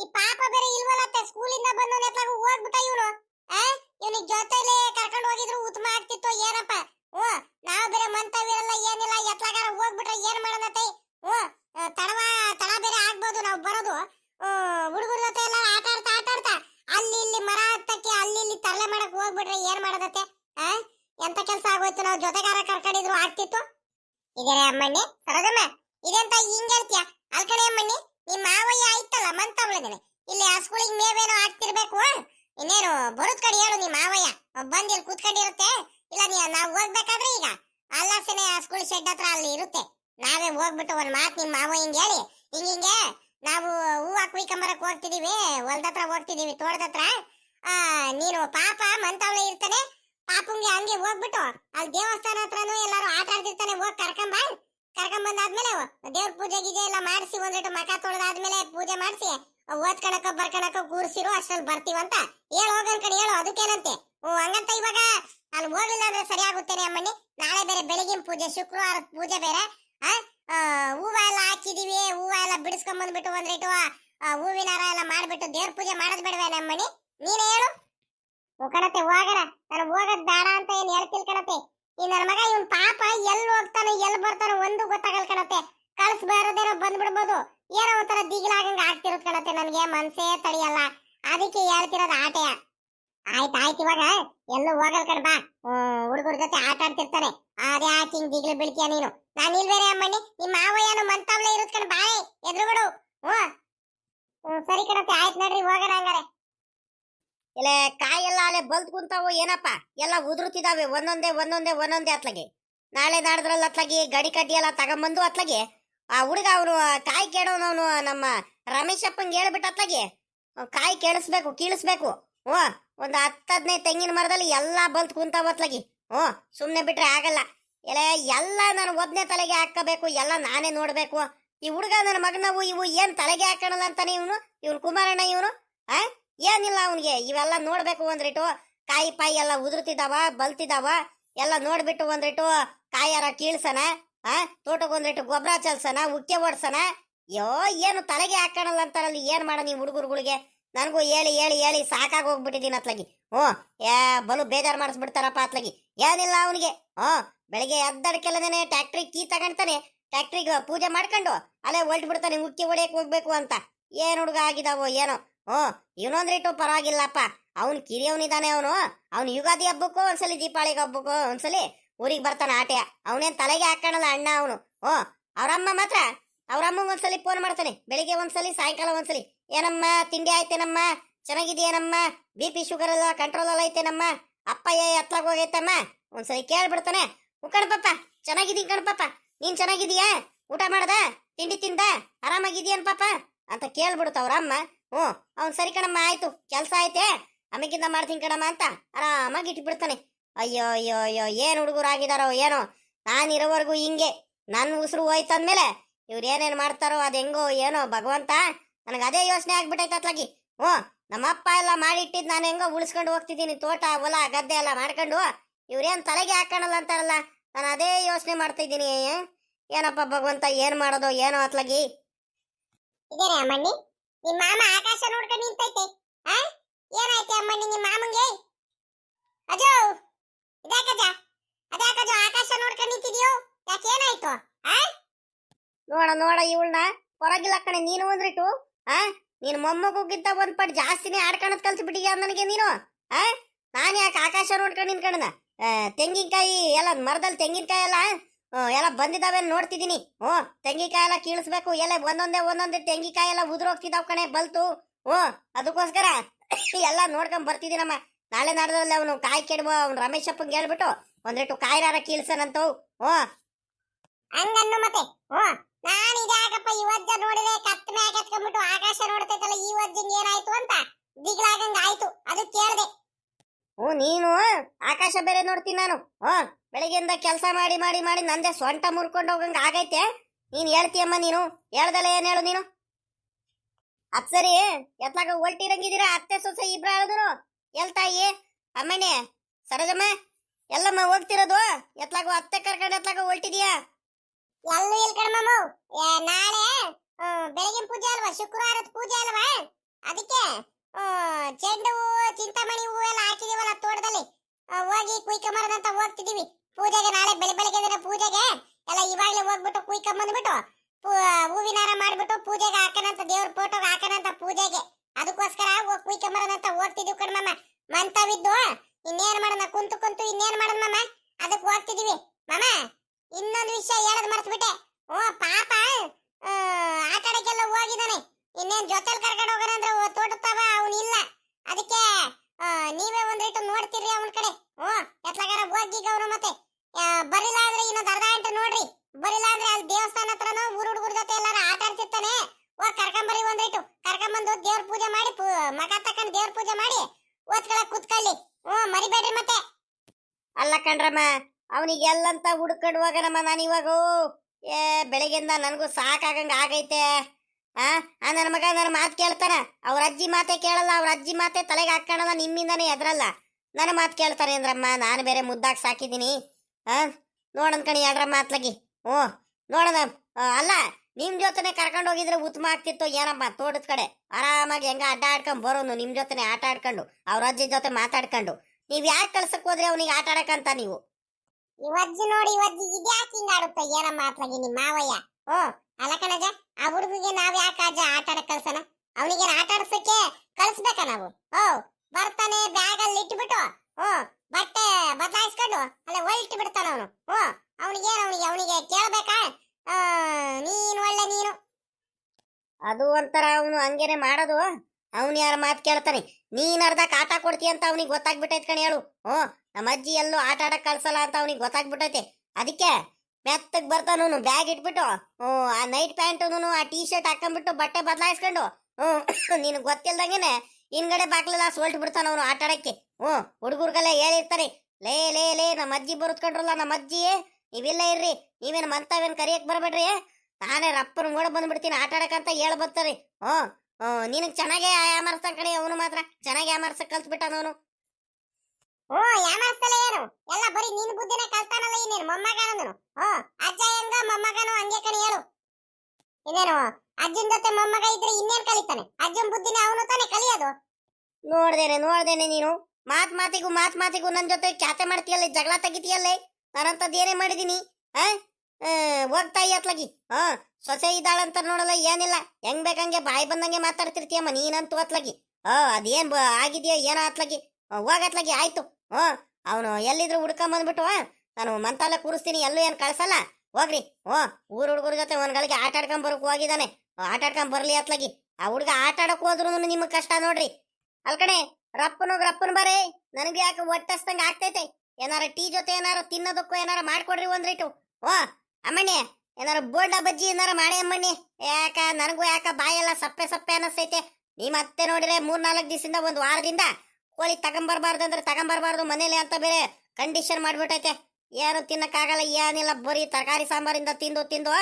ಈ ಪಾಪ ಬೇರೆ ಇಲ್ವಲ್ಲ ಅಂತ ಸ್ಕೂಲಿಂದ ಬಂದವನ ಎತ್ಲಾಗ ಹೋಗ್ಬಿಟ್ಟ ಇವನು ಇವನಿಗೆ ಜೊತೆಲೆ ಕರ್ಕೊಂಡು ಹೋಗಿದ್ರು, ಉತ್ತಮ ಆಗ್ತಿತ್ತು, ಏನಪ್ಪ? ಓ ನಾವು ಬೇರೆ ಮಂತವಿರಲ್ಲ ಏನಿಲ್ಲ, ಎತ್ಲಾಗಾರ ಹೋಗ್ಬಿಟ್ರೆ ಏನ್ ಮಾಡೋಣತ್ತೆ ಓ ತಡವಾ ತಡವ, ತಡ ಬೇರೆ ಆಗ್ಬೋದು, ನಾವು ಬರೋದು. ಹುಡುಗರ ಜೊತೆ ಎಲ್ಲ ಆಟ ಆಡ್ತಾ ಆಟ ಆಡ್ತಾ, ಅಲ್ಲಿ ಇಲ್ಲಿ ಮರ ಹತ್ತಕ್ಕೆ ಅಲ್ಲಿ ಇಲ್ಲಿ ತರಲೆ ಮಾಡಕ್ ಹೋಗ್ಬಿಟ್ರೆ ಏನ್ ಮಾಡೋದತ್ತೆ ಆ? ಎಂತ ಕೆಲಸ ಆಗೋಯ್ತು? ನಾವು ಜೊತೆಗಾರ ಕರ್ಕೊಂಡಿದ್ರು ಆಗ್ತಿತ್ತು? ಇದೇ ಅಮ್ಮಣ್ಣಿ ಸರದಮ್ಮ ಇದೆಂತ ಹಿಂಗ್ ಹೇಳ್ತೀಯ? ಅಲ್ಕಡೆ ಅಮ್ಮಣ್ಣಿ. ನಿಮ್ ಮಾವಯ್ಯ ಆಯ್ತಲ್ಲ ಮಂತವಳಿದೇನೆ ಇಲ್ಲಿ ಸ್ಕೂಲಿಗೆ ಮೇವೇನೋ ಆಗ್ತಿರ್ಬೇಕು ಇನ್ನೇನು ಬರುದ್ ಕಡೆ ಹೇಳು ನಿಮ್ಮ ಮಾವಯ್ಯ. ಬಂದ್ ಇಲ್ಲಿ ಕೂತ್ಕೊಂಡಿರುತ್ತೆ. ಇಲ್ಲ, ನೀ ನಾವ್ ಹೋಗ್ಬೇಕಾದ್ರೆ ಈಗ. ಅಲ್ಲಾಸನೆ ಸ್ಕೂಲ್ ಶೆಡ್ ಹತ್ರ ಅಲ್ಲಿ ಇರುತ್ತೆ. ನಾವೇ ಹೋಗ್ಬಿಟ್ಟು ಒಂದ್ ಮಾತು ನಿಮ್ ಮಾವ ಹಿಂಗೆ ಹೇಳಿ. ಹಿಂಗ್ ಹಿಂಗೆ ನಾವು ಹೂವ ಕುಯ್ಕೊಂಬರಕ್ ಹೋಗ್ತಿದೀವಿ, ಹೊಲ್ದ ಹತ್ರ ಹೋಗ್ತಿದೀವಿ, ತೋಟದ ಹತ್ರ. ನೀನು ಪಾಪ ಮಂತವಳೆ ಇರ್ತಾನೆ. ಪಾಪಂಗೆ ಹಂಗೆ ಹೋಗ್ಬಿಟ್ಟು ಅಲ್ಲಿ ದೇವಸ್ಥಾನ ಹತ್ರನೂ ಎಲ್ಲರೂ ಆಟ ಆಡ್ತಿರ್ತಾನೆ, ಹೋಗ್ ಕರ್ಕೊಂಬ ಕರ್ಕೊಂಡ್ ಬಂದಾದ್ಮೇಲೆ ದೇವ್ರ ಪೂಜೆ ಗೀಜೆ ಎಲ್ಲ ಮಾಡಿಸಿ, ಒಂದಿಟ್ಟು ಮಕ ತೊಳೆದಾದ್ಮೇಲೆ ಪೂಜೆ ಮಾಡಿಸಿ ಓದ್ಕಣಕ ಬರ್ಕಣಕ ಕೂರ್ಸಿರು, ಅಷ್ಟ್ರಲ್ಲಿ ಬರ್ತೀವಂತ. ಹೇಳು, ಹೋಗನ್ ಕಡೆ ಹೇಳು, ಅದಕ್ಕೇನಂತೆ? ಓ ಹಂಗಂತ ಇವಾಗ ನಾನು ಹೋಗ್ಲಿಲ್ಲ ಅಂದ್ರೆ ಸರಿ ಆಗುತ್ತೇನೆ ನಾಳೆ ಬೇರೆ ಬೆಳಗಿನ ಪೂಜೆ, ಶುಕ್ರವಾರ ಪೂಜೆ ಬೇರೆ. ಹೂವ ಎಲ್ಲ ಹಾಕಿದೀವಿ, ಹೂವ ಎಲ್ಲ ಬಿಡಿಸ್ಕೊಂಡ್ ಬಂದ್ಬಿಟ್ಟು ಒಂದ್ರೇಟು ಹೂವಿನ ಹಾರ ಎಲ್ಲ ಮಾಡ್ಬಿಟ್ಟು ದೇವ್ರ ಪೂಜೆ ಮಾಡೋದ್ ಬಿಡವೆ ನಮ್ಮಣ್ಣಿ ನೀನೇ ಹೇಳು. ಕಣತೆ, ಹೋಗಣ. ನಾನು ಹೋಗೋದ್ ಬೇಡ ಅಂತ ಏನ್ ಹೇಳ್ತಿಲ್ ಕಣತೆ. ಈ ನನ್ನ ಮಗ ಇವನ್ ಪಾಪ ಎಲ್ಲಿ ಹೋಗ್ತಾನೆ ಎಲ್ಲಿ ಬರ್ತಾನೆ ಒಂದು ಗೊತ್ತಾಗಲ್ ಕಣತ್ತೆ. ಕಳ್ಸ್ ಬರೋದೇನೋ ಬಂದ್ಬಿಡ್ಬೋದು. ಏನೋ ಒಂಥರ ದಿಗಿಲಾಗಂಗ ಆಗ್ತಿರೋದ್ ಕಣತೆ ನನಗೆ, ಮನ್ಸೇ ತಡಿಯಲ್ಲ. ಅದಕ್ಕೆ ಹೇಳ್ತಿರೋದು ಆಟೆಯ ಆಯ್ತು ಆಯ್ತು ಇವಾಗ. ಎಲ್ಲೂ ಹೋಗಲ್ ಕಣ ಬಾ. ಹುಡುಗರ ಜೊತೆ ಆಟ ಆಡ್ತಿರ್ತಾನೆ. ಅದೇ ಹಿಂಗ್ ದಿಗ್ಲು ಬೀಳ್ತೀಯ ನೀನು? ನಾನು ಇಲ್ವೇನೆ ಅಮ್ಮಣ್ಣಿ. ನಿಮ್ಮ ಮಾವಯ್ಯನು ಮಂತಾವ್ಲೆ ಇರೋದ್ ಕಣ ಬಾಯ್. ಎದುರುಗಡು. ಹ್ಞೂ ಸರಿ ಕಣತೆ ಆಯ್ತು ನೋಡ್ರಿ, ಹೋಗೋಣ ಹಂಗಾರೆ. ಇಲ್ಲ ಕಾಯೆಲ್ಲ ಅಲ್ಲೇ ಬಲ್ತ್ ಕುಂತಾವು ಏನಪ್ಪ? ಎಲ್ಲ ಉದುರುತ್ತಿದ್ದಾವೆ ಒಂದೊಂದೇ ಒಂದೊಂದೇ ಒಂದೊಂದೇ ಅತ್ಲಗೆ. ನಾಳೆ ನಾಡ್ದ್ರಲ್ಲಿ ಅತ್ಲಗಿ, ಗಡಿ ಕಡ್ಡಿ ಎಲ್ಲ ತಗೊಂಬಂದು ಅತ್ಲಗೆ. ಆ ಹುಡುಗ ಅವನು ಕಾಯಿ ಕೇಳೋನವನು ನಮ್ಮ ರಮೇಶ್ ಅಪ್ಪಂಗೆ ಹೇಳ್ಬಿಟ್ಟು ಅತ್ಲಗೆ. ಕಾಯಿ ಕೇಳಿಸ್ಬೇಕು, ಕೀಳಿಸ್ಬೇಕು. ಹ್ಞೂ, ಒಂದು ಹತ್ತು ಹದಿನೈದು ತೆಂಗಿನ ಮರದಲ್ಲಿ ಎಲ್ಲ ಬಲ್ತ್ ಕುಂತಾವ ಅತ್ಲಗಿ. ಹ್ಞೂ ಸುಮ್ಮನೆ ಬಿಟ್ರೆ ಆಗಲ್ಲ. ಎಲೆ ಎಲ್ಲ ನಾನು ಒಬ್ನೇ ತಲೆಗೆ ಹಾಕಬೇಕು ಎಲ್ಲ ನಾನೇ ನೋಡಬೇಕು. ಈ ಹುಡುಗ ನನ್ನ ಮಗನವು, ಇವು ಏನು ತಲೆಗೆ ಹಾಕೋಣಲ್ಲ ಅಂತಾನೆ ಇವನು ಇವನು ಕುಮಾರಣ್ಣ ಇವನು? ಆ? ಏನಿಲ್ಲ ಅವನಿಗೆ? ಇವೆಲ್ಲ ನೋಡ್ಬೇಕು ಒಂದ್ರಿಟ್ಟು ಕಾಯಿ ಪಾಯಿ ಎಲ್ಲ ಉದುರ್ತಿದಾವ, ಬಲ್ತಿದಾವ. ಎಲ್ಲ ನೋಡ್ಬಿಟ್ಟು ಒಂದ್ರಿಟ್ಟು ಕಾಯಾರ ಕೀಳ್ಸನ, ಆ? ತೋಟಕ್ಕೆ ಒಂದ್ರಿಟ್ಟು ಗೊಬ್ಬರ ಚಲ್ಸನ, ಉಕ್ಕೆ ಓಡ್ಸನ ಯೋ, ಏನು ತಲೆಗೆ ಹಾಕೋಣಲ್ಲ ಅಂತಾರಲ್ಲಿ ಏನ್ ಮಾಡ ನೀವು ಹುಡುಗರುಗಳಿಗೆ? ನನಗೂ ಹೇಳಿ ಹೇಳಿ ಹೇಳಿ ಸಾಕಾಗಿ ಹೋಗ್ಬಿಟ್ಟಿದ್ದೀನಿ ಅತ್ಲಗಿ. ಹ್ಞೂ. ಯಾ ಬಲು ಬೇಜಾರು ಮಾಡಿಸ್ಬಿಡ್ತಾರಪ್ಪ ಅತ್ಲಗಿ. ಏನಿಲ್ಲ ಅವನಿಗೆ. ಹ್ಞೂ. ಬೆಳಿಗ್ಗೆ ಎದ್ದಡ್ಕೆಲ್ಲದೇನೆ ಟ್ಯಾಕ್ಟ್ರಿಗೆ ಕೀ ತಗೊಂತಾನೆ ಟ್ಯಾಕ್ಟ್ರಿಗೆ ಪೂಜೆ ಮಾಡ್ಕೊಂಡು ಅಲ್ಲೇ ಹೊಲ್ಟ್ ಬಿಡ್ತಾನೆ ಉಕ್ಕಿ ಹೊಡೆಯಕ್ಕೆ ಹೋಗ್ಬೇಕು ಅಂತ. ಏನು ಹುಡುಗ ಆಗಿದಾವೋ ಏನೋ. ಹ್ಞೂ ಇವನೊಂದ್ರಿಟ್ಟು ಪರವಾಗಿಲ್ಲಪ್ಪ. ಅವ್ನು ಕಿರಿಯವನಿದ್ದಾನೆ ಅವನು. ಅವ್ನು ಯುಗಾದಿ ಹಬ್ಬಕ್ಕೂ ಒಂದ್ಸಲಿ, ದೀಪಾವಳಿಗೆ ಹಬ್ಬಕ್ಕೂ ಒಂದ್ಸಲಿ ಊರಿಗೆ ಬರ್ತಾನೆ ಆಟೆ. ಅವನೇನ್ ತಲೆಗೆ ಹಾಕೋಣಲ್ಲ ಅಣ್ಣ ಅವನು. ಓ, ಅವರಮ್ಮ ಮಾತ್ರ? ಅವ್ರಮ್ಮಂಗೆ ಒಂದ್ಸಲಿ ಫೋನ್ ಮಾಡ್ತಾನೆ. ಬೆಳಿಗ್ಗೆ ಒಂದ್ಸಲಿ, ಸಾಯಂಕಾಲ ಒಂದ್ಸಲಿ. ಏನಮ್ಮ, ತಿಂಡಿ ಆಯ್ತೇನಮ್ಮ? ಚೆನ್ನಾಗಿದೆಯೇನಮ್ಮ? ಬಿ ಪಿ ಶುಗರ್ ಎಲ್ಲ ಕಂಟ್ರೋಲ್ ಎಲ್ಲ ಐತೇನಮ್ಮ? ಅಪ್ಪ, ಏ ಎತ್ಲಾಗ ಹೋಗೈತಮ್ಮ? ಒಂದ್ಸಲಿ ಕೇಳ್ಬಿಡ್ತಾನೆ. ಕಣಪ್ಪ ಚೆನ್ನಾಗಿದ್ದೀನಿ ಕಣಪ್ಪ ನೀನ್ ಚೆನ್ನಾಗಿದೀಯಾ ಊಟ ಮಾಡ್ದ? ತಿಂಡಿ ತಿಂದ? ಆರಾಮಾಗಿದೆಯನ್ ಪಾಪ? ಅಂತ ಕೇಳ್ಬಿಡುತ್ತ ಅವ್ರಮ್ಮ. ಹ್ಞೂ ಅವ್ನು ಸರಿ ಕಣಮ್ಮ, ಆಯ್ತು. ಕೆಲಸ ಐತೆ. ಆಮೇಕಿಂದ ಮಾಡ್ತೀನಿ ಕಣಮ್ಮ ಅಂತ ಆರಾಮಾಗಿ ಇಟ್ಬಿಡ್ತಾನೆ. ಅಯ್ಯೋ ಅಯ್ಯೋ ಅಯ್ಯೋ, ಏನು ಹುಡುಗರು ಆಗಿದಾರೋ ಏನೋ. ನಾನು ಇರೋವರೆಗೂ ಹಿಂಗೆ. ನನ್ನ ಉಸಿರು ಹೋಯ್ತಂದ್ಮೇಲೆ ಇವ್ರು ಏನೇನು ಮಾಡ್ತಾರೋ ಅದು ಹೆಂಗೋ ಏನೋ ಭಗವಂತ ನನಗೆ ಅದೇ ಯೋಚನೆ ಆಗ್ಬಿಟ್ಟೈತೆ ಅತ್ಲಾಗಿ. ಹ್ಞೂ ನಮ್ಮಪ್ಪ ಎಲ್ಲ ಮಾಡಿಟ್ಟಿದ್ದು ನಾನು ಹೆಂಗೋ ಉಳಿಸ್ಕೊಂಡು ಹೋಗ್ತಿದ್ದೀನಿ. ತೋಟ, ಹೊಲ, ಗದ್ದೆ ಎಲ್ಲ ಮಾಡ್ಕೊಂಡು ಇವ್ರೇನು ತಲೆಗೆ ಹಾಕೋಣಲ್ಲ ಅಂತಾರಲ್ಲ. ನಾನು ಅದೇ ಯೋಚನೆ ಮಾಡ್ತಾ ಇದ್ದೀನಿ. ಏನಪ್ಪ ಭಗವಂತ, ಏನು ಮಾಡೋದು ಏನೋ ಅತ್ಲಾಗಿ. ಇದೇನೆ ಅಮ್ಮಣ್ಣಿ ನಿಮ್ ಮಾಮ ಆಕಾಶ ನೋಡ್ಕೊಂಡು ನಿಂತೈತೆ. ಆ? ಏನಾಯ್ತೆ ಅಮ್ಮ ನಿಮ್ ಮಾಮಂಗೆ? ಅಜೋ ಇದಾಕಜ ಅದಾಕಜ ಆಕಾಶ ನೋಡ್ಕೊಂಡು ನಿಂತಿದ್ಯೋ? ಯಾಕೆ ಏನಾಯ್ತು? ಆ? ನೋಡ ನೋಡ ಇವಳನ್ನ. ಹೊರಗಿಲ್ಲ ಕಣೆ, ನೀನು ಒಂದ್ರಿಟ್ಟು ಆ? ನೀನ್ ಮೊಮ್ಮಗುಗಿಂತ ಒಂದ್ ಪಟ್ ಜಾಸ್ತಿನೇ ಆಡ್ಕೊಳದ್ ಕಲ್ತು ಬಿಟ್ಟಿದ್ಯಾ ನನಗೆ ನೀನು? ಆ? ನಾನು ಯಾಕೆ ಆಕಾಶ ನೋಡ್ಕೊಂಡು ನಿನ್ಕಣನ ತೆಂಗಿನಕಾಯಿ, ಎಲ್ಲ ಮರದಲ್ಲಿ ತೆಂಗಿನಕಾಯಿ ಎಲ್ಲ ಎಲ್ಲ ಬಂದಿದಾವೆ ನೋಡ್ತಿದ್ದೀನಿ ಹ್ಞೂ ತೆಂಗಿಕಾಯಿ ಎಲ್ಲ ಕೀಳಿಸ್ಬೇಕು. ಎಲ್ಲ ಒಂದೊಂದೇ ಒಂದೊಂದೇ ತೆಂಗಿಕಾಯಿ ಎಲ್ಲ ಉದುರೋಗ್ತಿದಾವ್ ಕಣೆ ಬಲ್ತು. ಹ್ಞೂ ಅದಕ್ಕೋಸ್ಕರ ಎಲ್ಲ ನೋಡ್ಕೊಂಡ್ ಬರ್ತಿದ್ದೀನಮ್ಮ. ನಾಳೆ ನಾಡ್ದಲ್ಲಿ ಅವನು ಕಾಯಿ ಕೆಡುವ ಅವ್ನು ರಮೇಶ್ ಅಪ್ಪಂಗೆ ಹೇಳ್ಬಿಟ್ಟು ಒಂದಿಟ್ಟು ಕಾಯಿರಾರ ಕೀಳ್ಸನಂತವು. ಹ್ಞೂ ಹಂಗನ್ನು ಮತ್ತೆ. ಹ್ಞೂ ನಾನು ಇದಾಗಪ್ಪ ಈ ವಜ್ಜ ನೋಡಿದೆ ಕತ್ ಮ್ಯಾಗ ಎತ್ಕೊಂಡ್ಬಿಟ್ಟು ಆಕಾಶ ನೋಡ್ತೈತಲ್ಲ ಈ ವಜ್ಜಿಂಗ್ ಏನಾಯ್ತು ಅಂತ ದಿಗ್ಲಾಗಂಗ ಆಯ್ತು. ಅದು ಕೇಳ್ದೆ. ಹ್ಞೂ ನೀನು ಆಕಾಶ ಬೇರೆ ನೋಡ್ತೀನಿ ನಾನು. ಹ್ಞೂ ಬೆಳಗ್ಗೆಯಿಂದ ಕೆಲಸ ಮಾಡಿ ಮಾಡಿ ಮಾಡಿ ನಂದೇ ಸೊಂಟ ಮುರ್ಕೊಂಡು ಹೋಗಂಗ ಆಗೈತೆ. ನೀನು ಹೇಳ್ತೀಯಮ್ಮ ನೀನು? ಹೇಳ್ದಲ್ಲ ಏನು ಹೇಳು ನೀನು? ಅದ್ ಸರಿ, ಎತ್ಲಾಗ ಹೊಲ್ಟಿರಂಗಿದ್ದೀರಾ ಅತ್ತೆ, ಸೊಸೆ ಇಬ್ರ ಹೇಳಿದ್ರು ಎಲ್ ತಾಯಿ? ಅಮ್ಮಣ್ಣೆ ಸರೋಜಮ್ಮ? ಎಲ್ಲಮ್ಮ ಹೋಗ್ತಿರೋದು? ಎತ್ಲಾಗ ಅತ್ತೆ ಕರ್ಕೊಂಡು ಎತ್ಲಾಗ ಹೊಲ್ಟಿದ್ಯಾ? ಎಲ್ಲೂ ಇಲ್ ಕಣಮ್ಮ ನಾಳೆ ಬೆಳಗಿನ ಪೂಜೆ ಅಲ್ವಾ? ಶುಕ್ರವಾರದ ಪೂಜೆ ಅಲ್ವಾ? ಅದಕ್ಕೆ ಚೆಂಡು ಚಿಂತಾಮಣಿ ಹೂವು ಎಲ್ಲ ಹಾಕಿದೀವಲ್ಲ ತೋಟದಲ್ಲಿ? ಹೋಗಿ ಹೋಗಿ ಕುಯ್ಕೊಂಬರದಂತ ಹೋಗ್ತಿದೀವಿ ಪೂಜೆಗೆ ನಾಳೆ ಬೆಳಿ ಬೆಳಗ್ಗೆ ಪೂಜೆಗೆ ಎಲ್ಲ ಇವಾಗ್ಲೇ ಹೋಗ್ಬಿಟ್ಟು ಕುಯ್ಕೊಂಬಂದ್ಬಿಟ್ಟು ಹೂವಿನಾರ ಮಾಡ್ಬಿಟ್ಟು ಪೂಜೆಗೆ ಹಾಕನಂತ ದೇವ್ರ ಫೋಟೋಗೆ ಹಾಕನಂತ ಪೂಜೆಗೆ. ಅದಕ್ಕೋಸ್ಕರ ಹೋಗಿ ಕುಯ್ಕೊಂಬರೋದಂತ ಹೋಗ್ತಿದೀವಿ ಕಣ್ಮಮ್ಮ ಮಂತವಿದ್ದು ಇನ್ನೇನ್ ಮಾಡೋಣ? ಕುಂತು ಕುಂತು ಇನ್ನೇನ್ ಮಾಡೋಣ ಮಮ್ಮ ಅದಕ್ಕೆ ಹೋಗ್ತಿದೀವಿ. ಮಮ್ಮ ಇನ್ನೊಂದು ವಿಷಯ ಹೇಳದ್ ಮರ್ತ್ಬಿಟ್ಟೆ. ಓ, ಪಾಪ ಆಟ ಆಡಕ್ಕೆಲ್ಲ ಹೋಗಿದ್ದಾನೆ. ಇನ್ನೇನ್ ಜೊತೆಲ್ ಕರ್ಕೊಂಡು ಹೋಗೋಣ ಅಂದ್ರೆ ತೋಟತ್ತವ ಅವನು ಇಲ್ಲ ಅದಕ್ಕೆ ನೀವೇ ಒಂದಿಟ್ಟು ನೋಡ್ತೀರಿ ಅವನ ಕಡೆ ಓ ಎತ್ಲಾಗಾರ ಹೋಗಿ ಗೌರ ಮತ್ತೆ ಆ, ಬರಿಲ್ಲ ಅಂದ್ರೆ ಇನ್ನೊಂದು ಅರ್ಧ ಗಂಟೆ ನೋಡ್ರಿ. ಬರಿಲ್ಲ ಅಂದ್ರೆ ಅಲ್ಲಿ ದೇವಸ್ಥಾನ ಹತ್ರನೋ ಊರ್ ಹುಡುಗರ ಜೊತೆ ಎಲ್ಲಾರ ಆಟ ಆಡ್ತಿರ್ತಾನೆ. ಹೋಗಿ ಕರ್ಕೊಂಬರಿ ಒಂದಿಟ್ಟು ಕರ್ಕೊಂಬಂದು ದೇವ್ರ ಪೂಜೆ ಮಾಡಿ ಮಗ ತಕೊಂಡು ದೇವ್ರ ಪೂಜೆ ಮಾಡಿ ಓದ್ಕೊಳಕ್ ಕುತ್ಕೊಳ್ಳಿ. ಹ್ಞೂ, ಮರಿಬೇಡ್ರಿ ಮತ್ತೆ. ಅಲ್ಲ ಕಣ್ರಮ್ಮ, ಅವನಿಗೆ ಎಲ್ಲಂತ ಹುಡ್ಕಡುವಾಗ ನಮ್ಮ ನಾನು ಇವಾಗ, ಏ, ಬೆಳಗ್ಗೆಯಿಂದ ನನಗೂ ಸಾಕಾಗಂಗ ಆಗೈತೆ. ಆ ಆ ನನ್ನ ಮಗ ನನ್ನ ಮಾತು ಕೇಳ್ತಾನ. ಅವ್ರ ಅಜ್ಜಿ ಮಾತೆ ಕೇಳಲ್ಲ, ಅವ್ರ ಅಜ್ಜಿ ಮಾತೆ ತಲೆಗೆ ಹಾಕ್ಕೊಳಲ್ಲ ನಿಮ್ಮಿಂದನೇ ಎದ್ರಲ್ಲ. ನನ್ನ ಮಾತು ಕೇಳ್ತಾರೆ ಅಂದ್ರಮ್ಮ, ನಾನು ಬೇರೆ ಮುದ್ದಾಗಿ ಸಾಕಿದ್ದೀನಿ. ಆ? ನೋಡನ್ ಕಣಿ ಎಡ್ರ ಮಾತ್ಲಗಿ ಹ್ಞೂ. ನೋಡೋಣ ಅಲ್ಲ ನಿಮ್ ಜೊತೆನೆ ಕರ್ಕೊಂಡು ಹೋಗಿದ್ರೆ ಉತ್ತಮ ಆಗ್ತಿತ್ತು ಏನಪ್ಪ ತೋಟದ ಕಡೆ. ಆರಾಮಾಗಿ ಹೆಂಗ ಅಡ್ಡ ಆಡ್ಕೊಂಡು ಬರೋನು ನಿಮ್ ಜೊತೆನೆ ಆಟ ಆಡ್ಕೊಂಡು ಅವ್ರ ಅಜ್ಜಿ ಜೊತೆ ಮಾತಾಡ್ಕೊಂಡು. ನೀವ್ ಯಾಕೆ ಕಳ್ಸಕ್ ಹೋದ್ರೆ ಅವನಿಗೆ ಆಟ ಆಡಕಂತ ನೀವು? ಇವಜ್ಜಿ ನೋಡಿ ಇವಜ್ಜಿ ಇದ್ಯಾಕೆ ಹಿಂಗ ಆಡುತ್ತೆ ಏನ ಮಾತ್ಲಾಗಿ ನಿಮ್ ಮಾವಯ್ಯ? ಓ ಅಲ್ಲ ಕಣಜ ಆ ಹುಡುಗಿಗೆ ನಾವು ಯಾಕೆ ಅಜ್ಜ ಆಟ ಆಡಕ್ ಕಳ್ಸನ? ಅವನಿಗೆ ಆಟ ಆಡ್ಸಕ್ಕೆ ಕಳ್ಸ್ಬೇಕ ನಾವು? ಓ ಬರ್ತಾನೆ ಬ್ಯಾಗ್ ಅಲ್ಲಿ ಇಟ್ಬಿಟ್ಟು ಬಟ್ಟೆ ಬದಲಾಯಿಸ್ಕೊಂಡು ಅಲ್ಲೇ ಒಲ್ಟ್ ಬಿಡ್ತಾನ ಅವನು. ಓ ಅವನಿಗೆ ಅವನಿಗೆ ಅವನಿಗೆ ಕೇಳಬೇಕಾ? ನೀನ್ ಒಳ್ಳೆ ನೀನು. ಅದು ಒಂಥರ ಅವನು ಹಂಗೇನೆ ಮಾಡೋದು. ಅವನು ಯಾರ ಮಾತು ಕೇಳ್ತಾನೆ. ನೀನು ಅರ್ಧ ಆಟ ಕೊಡ್ತೀಯ ಅಂತ ಅವನಿಗೆ ಗೊತ್ತಾಗ್ಬಿಟ್ಟೈತ್ ಕಣಿ ಹೇಳು. ಹ್ಞೂ ನಮ್ಮ ಅಜ್ಜಿ ಎಲ್ಲೂ ಆಟ ಆಡಕ್ ಕಳ್ಸಲ್ಲ ಅಂತ ಅವನಿಗೆ ಗೊತ್ತಾಗ್ಬಿಟ್ಟೈತೆ. ಅದಕ್ಕೆ ಮೆತ್ತಗೆ ಬರ್ತಾನು ಬ್ಯಾಗ್ ಇಟ್ಬಿಟ್ಟು. ಹ್ಞೂ, ಆ ನೈಟ್ ಪ್ಯಾಂಟುನು ಆ ಟೀ ಶರ್ಟ್ ಹಾಕೊಂಡ್ಬಿಟ್ಟು ಬಟ್ಟೆ ಬದಲಾಯಿಸ್ಕೊಂಡು. ಹ್ಞೂ, ನಿನಗೆ ಗೊತ್ತಿಲ್ದಂಗೆನೆ ಹಿಂದ್ಗಡೆ ಬಾಕ್ಲೆಲ್ಲ ಸೋಲ್ಟ್ ಬಿಡ್ತಾನ ಅವನು ಆಟ ಆಡಕ್ಕೆ. ಹ್ಞೂ ಹುಡುಗರ್ಗೆಲ್ಲ ಹೇಳಿರ್ತಾರೆ ಲೇ ಲೇ ಲೇ ನಮ್ಮ ಅಜ್ಜಿ ಬರುತ್ಕೊಂಡ್ರಲ್ಲ ನಮ್ಮ ಅಜ್ಜಿ ನೀವಿಲ್ಲ ಇರ್ರಿ ನೀವೇನು ಮಂತಾವೇನು ಕರಿಯಕ್ಕೆ ಬರಬೇಡ್ರಿ ನಾನೇ ರಪ್ಪನ ಮೂಡ ಬಂದ್ಬಿಡ್ತೀನಿ ಆಟ ಆಡಕ್ಕಂತ ಹೇಳ ಬರ್ತಾರೆ ಹ್ಞೂ ಹ್ಞೂ ನಿನಗೆ ಚೆನ್ನಾಗೇ ಯಾಮರ್ಸ್ತಾನ ಕಣಿ ಅವನು ಮಾತ್ರ ಚೆನ್ನಾಗಿ ಯಾಮರ್ಸಕ್ ಕಲ್ತ್ಬಿಟ್ಟನವನು ಓ ಯಾಮರ್ಸ್ತಲ್ಲ ಏನು? ಎಲ್ಲ ಬರೀ ನಿನ್ ಬುದ್ಧಿನ ಕಲ್ತಾನಲ್ಲ ಇನ್ನೇನು ಮೊಮ್ಮಗನಂದನು? ಓ ಅಜ್ಜ ಹೆಂಗ ಮೊಮ್ಮಗನು ಹಂಗೆ ಕಣಿ ಹೇಳು. ಇನ್ನೇನು ಅಜ್ಜನ್ ಜೊತೆ ಮೊಮ್ಮಗ ಇದ್ರೆ ಇನ್ನೇನ್ ಕಲಿತಾನೆ? ಅಜ್ಜನ್ ಬುದ್ಧಿನ ಅವನು ತಾನೇ ಕಲಿಯೋದು? ನೋಡ್ದೇನೆ ನೋಡ್ದೇನೆ ನೀನು. ಮಾತ್ ಮಾತಿಗೂ ಮಾತ್ ಮಾತಿಗೂ ನನ್ನ ಜೊತೆ ಚಾತೆ ಮಾಡ್ತೀಯಲ್ಲ ಜಗಳ ತೆಗಿತೀಯಲ್ಲೇ? ನಾನಂತದ್ ಏನೇ ಮಾಡಿದೀನಿ ಆ? ಆ, ಹೋಗ್ತಾ ಅತ್ಲಾಗಿ. ಹಾ ಸೊಸೆ ಇದ್ದಾಳಂತ ನೋಡಲ್ಲ ಏನಿಲ್ಲ. ಹೆಂಗ್ ಬೇಕಂಗೆ ಬಾಯಿ ಬಂದಂಗೆ ಮಾತಾಡ್ತಿರ್ತೀಯಮ್ಮ ನೀನಂತೂ ಅತ್ಲಾಗಿ. ಹಾ ಅದೇನ್ ಆಗಿದ್ಯೋ ಏನೋ ಅತ್ಲಾಗಿ. ಹೋಗತ್ಲಾಗಿ ಆಯ್ತು. ಹ್ಞೂ ಅವನು ಎಲ್ಲಿದ್ರು ಹುಡ್ಕೊಂಡ್ ಬಂದ್ಬಿಟ್ಟು ನಾನು ಮಂತಾಲ ಕೂರಿಸ್ತೀನಿ ಎಲ್ಲೂ ಏನ್ ಕಳ್ಸಲ್ಲ. ಹೋಗ್ರಿ. ಹ್ಞೂ ಊರ್ ಹುಡುಗರ ಜೊತೆ ಒಂದ್ಗಳಿಗೆ ಆಟ ಆಡ್ಕೊಂಡ್ ಬರಕ್ ಹೋಗಿದ್ದಾನೆ. ಆಟ ಆಡ್ಕೊಂಡ್ ಬರ್ಲಿ ಅತ್ಲಾಗಿ. ಆ ಹುಡ್ಗ ಆಟ ಆಡಕ್ ಹೋದ್ರು ನಿಮ್ಗೆ ಕಷ್ಟ ನೋಡ್ರಿ. ಅಲ್ಕಣೆ ರಪ್ಪನು ರಪ್ಪನ್ ಬರೆ, ನನಗೆ ಯಾಕೆ ಒಟ್ಟಸ್ತಂಗ ಆಗ್ತೈತೆ? ಏನಾರ ಟೀ ಜೊತೆ ಏನಾರ ತಿನ್ನೋದಕ್ಕೂ ಏನಾರ ಮಾಡ್ಕೊಡ್ರಿ ಒಂದ್ರಿಟು. ಓ ಅಮ್ಮಣ್ಣಿ, ಏನಾರ ಬೋರ್ಡ ಬಜ್ಜಿ ಏನಾರ ಮಾಡಿ ಅಮ್ಮಣ್ಣಿ. ಯಾಕ, ನನಗೂ ಯಾಕ ಬಾಯೆಲ್ಲ ಸಪ್ಪೆ ಸಪ್ಪೆ ಅನ್ನಿಸ್ತೈತೆ ನೀ ಮತ್ತೆ ನೋಡಿದ್ರೆ ಮೂರ್ ನಾಲ್ಕು ದಿವಸದಿಂದ ಒಂದು ವಾರದಿಂದ ಕೋಳಿ ತಗೊಂಬರ್ಬಾರ್ದು ಅಂದ್ರೆ ತಗೊಂಬರ್ಬಾರ್ದು ಮನೇಲಿ ಅಂತ ಬೇರೆ ಕಂಡೀಷನ್ ಮಾಡ್ಬಿಟ್ಟೈತೆ. ಏನು ತಿನ್ನಕ್ಕಾಗಲ್ಲ, ಏನಿಲ್ಲ, ಬರೀ ತರಕಾರಿ ಸಾಂಬಾರಿಂದ ತಿಂದು ತಿಂದು,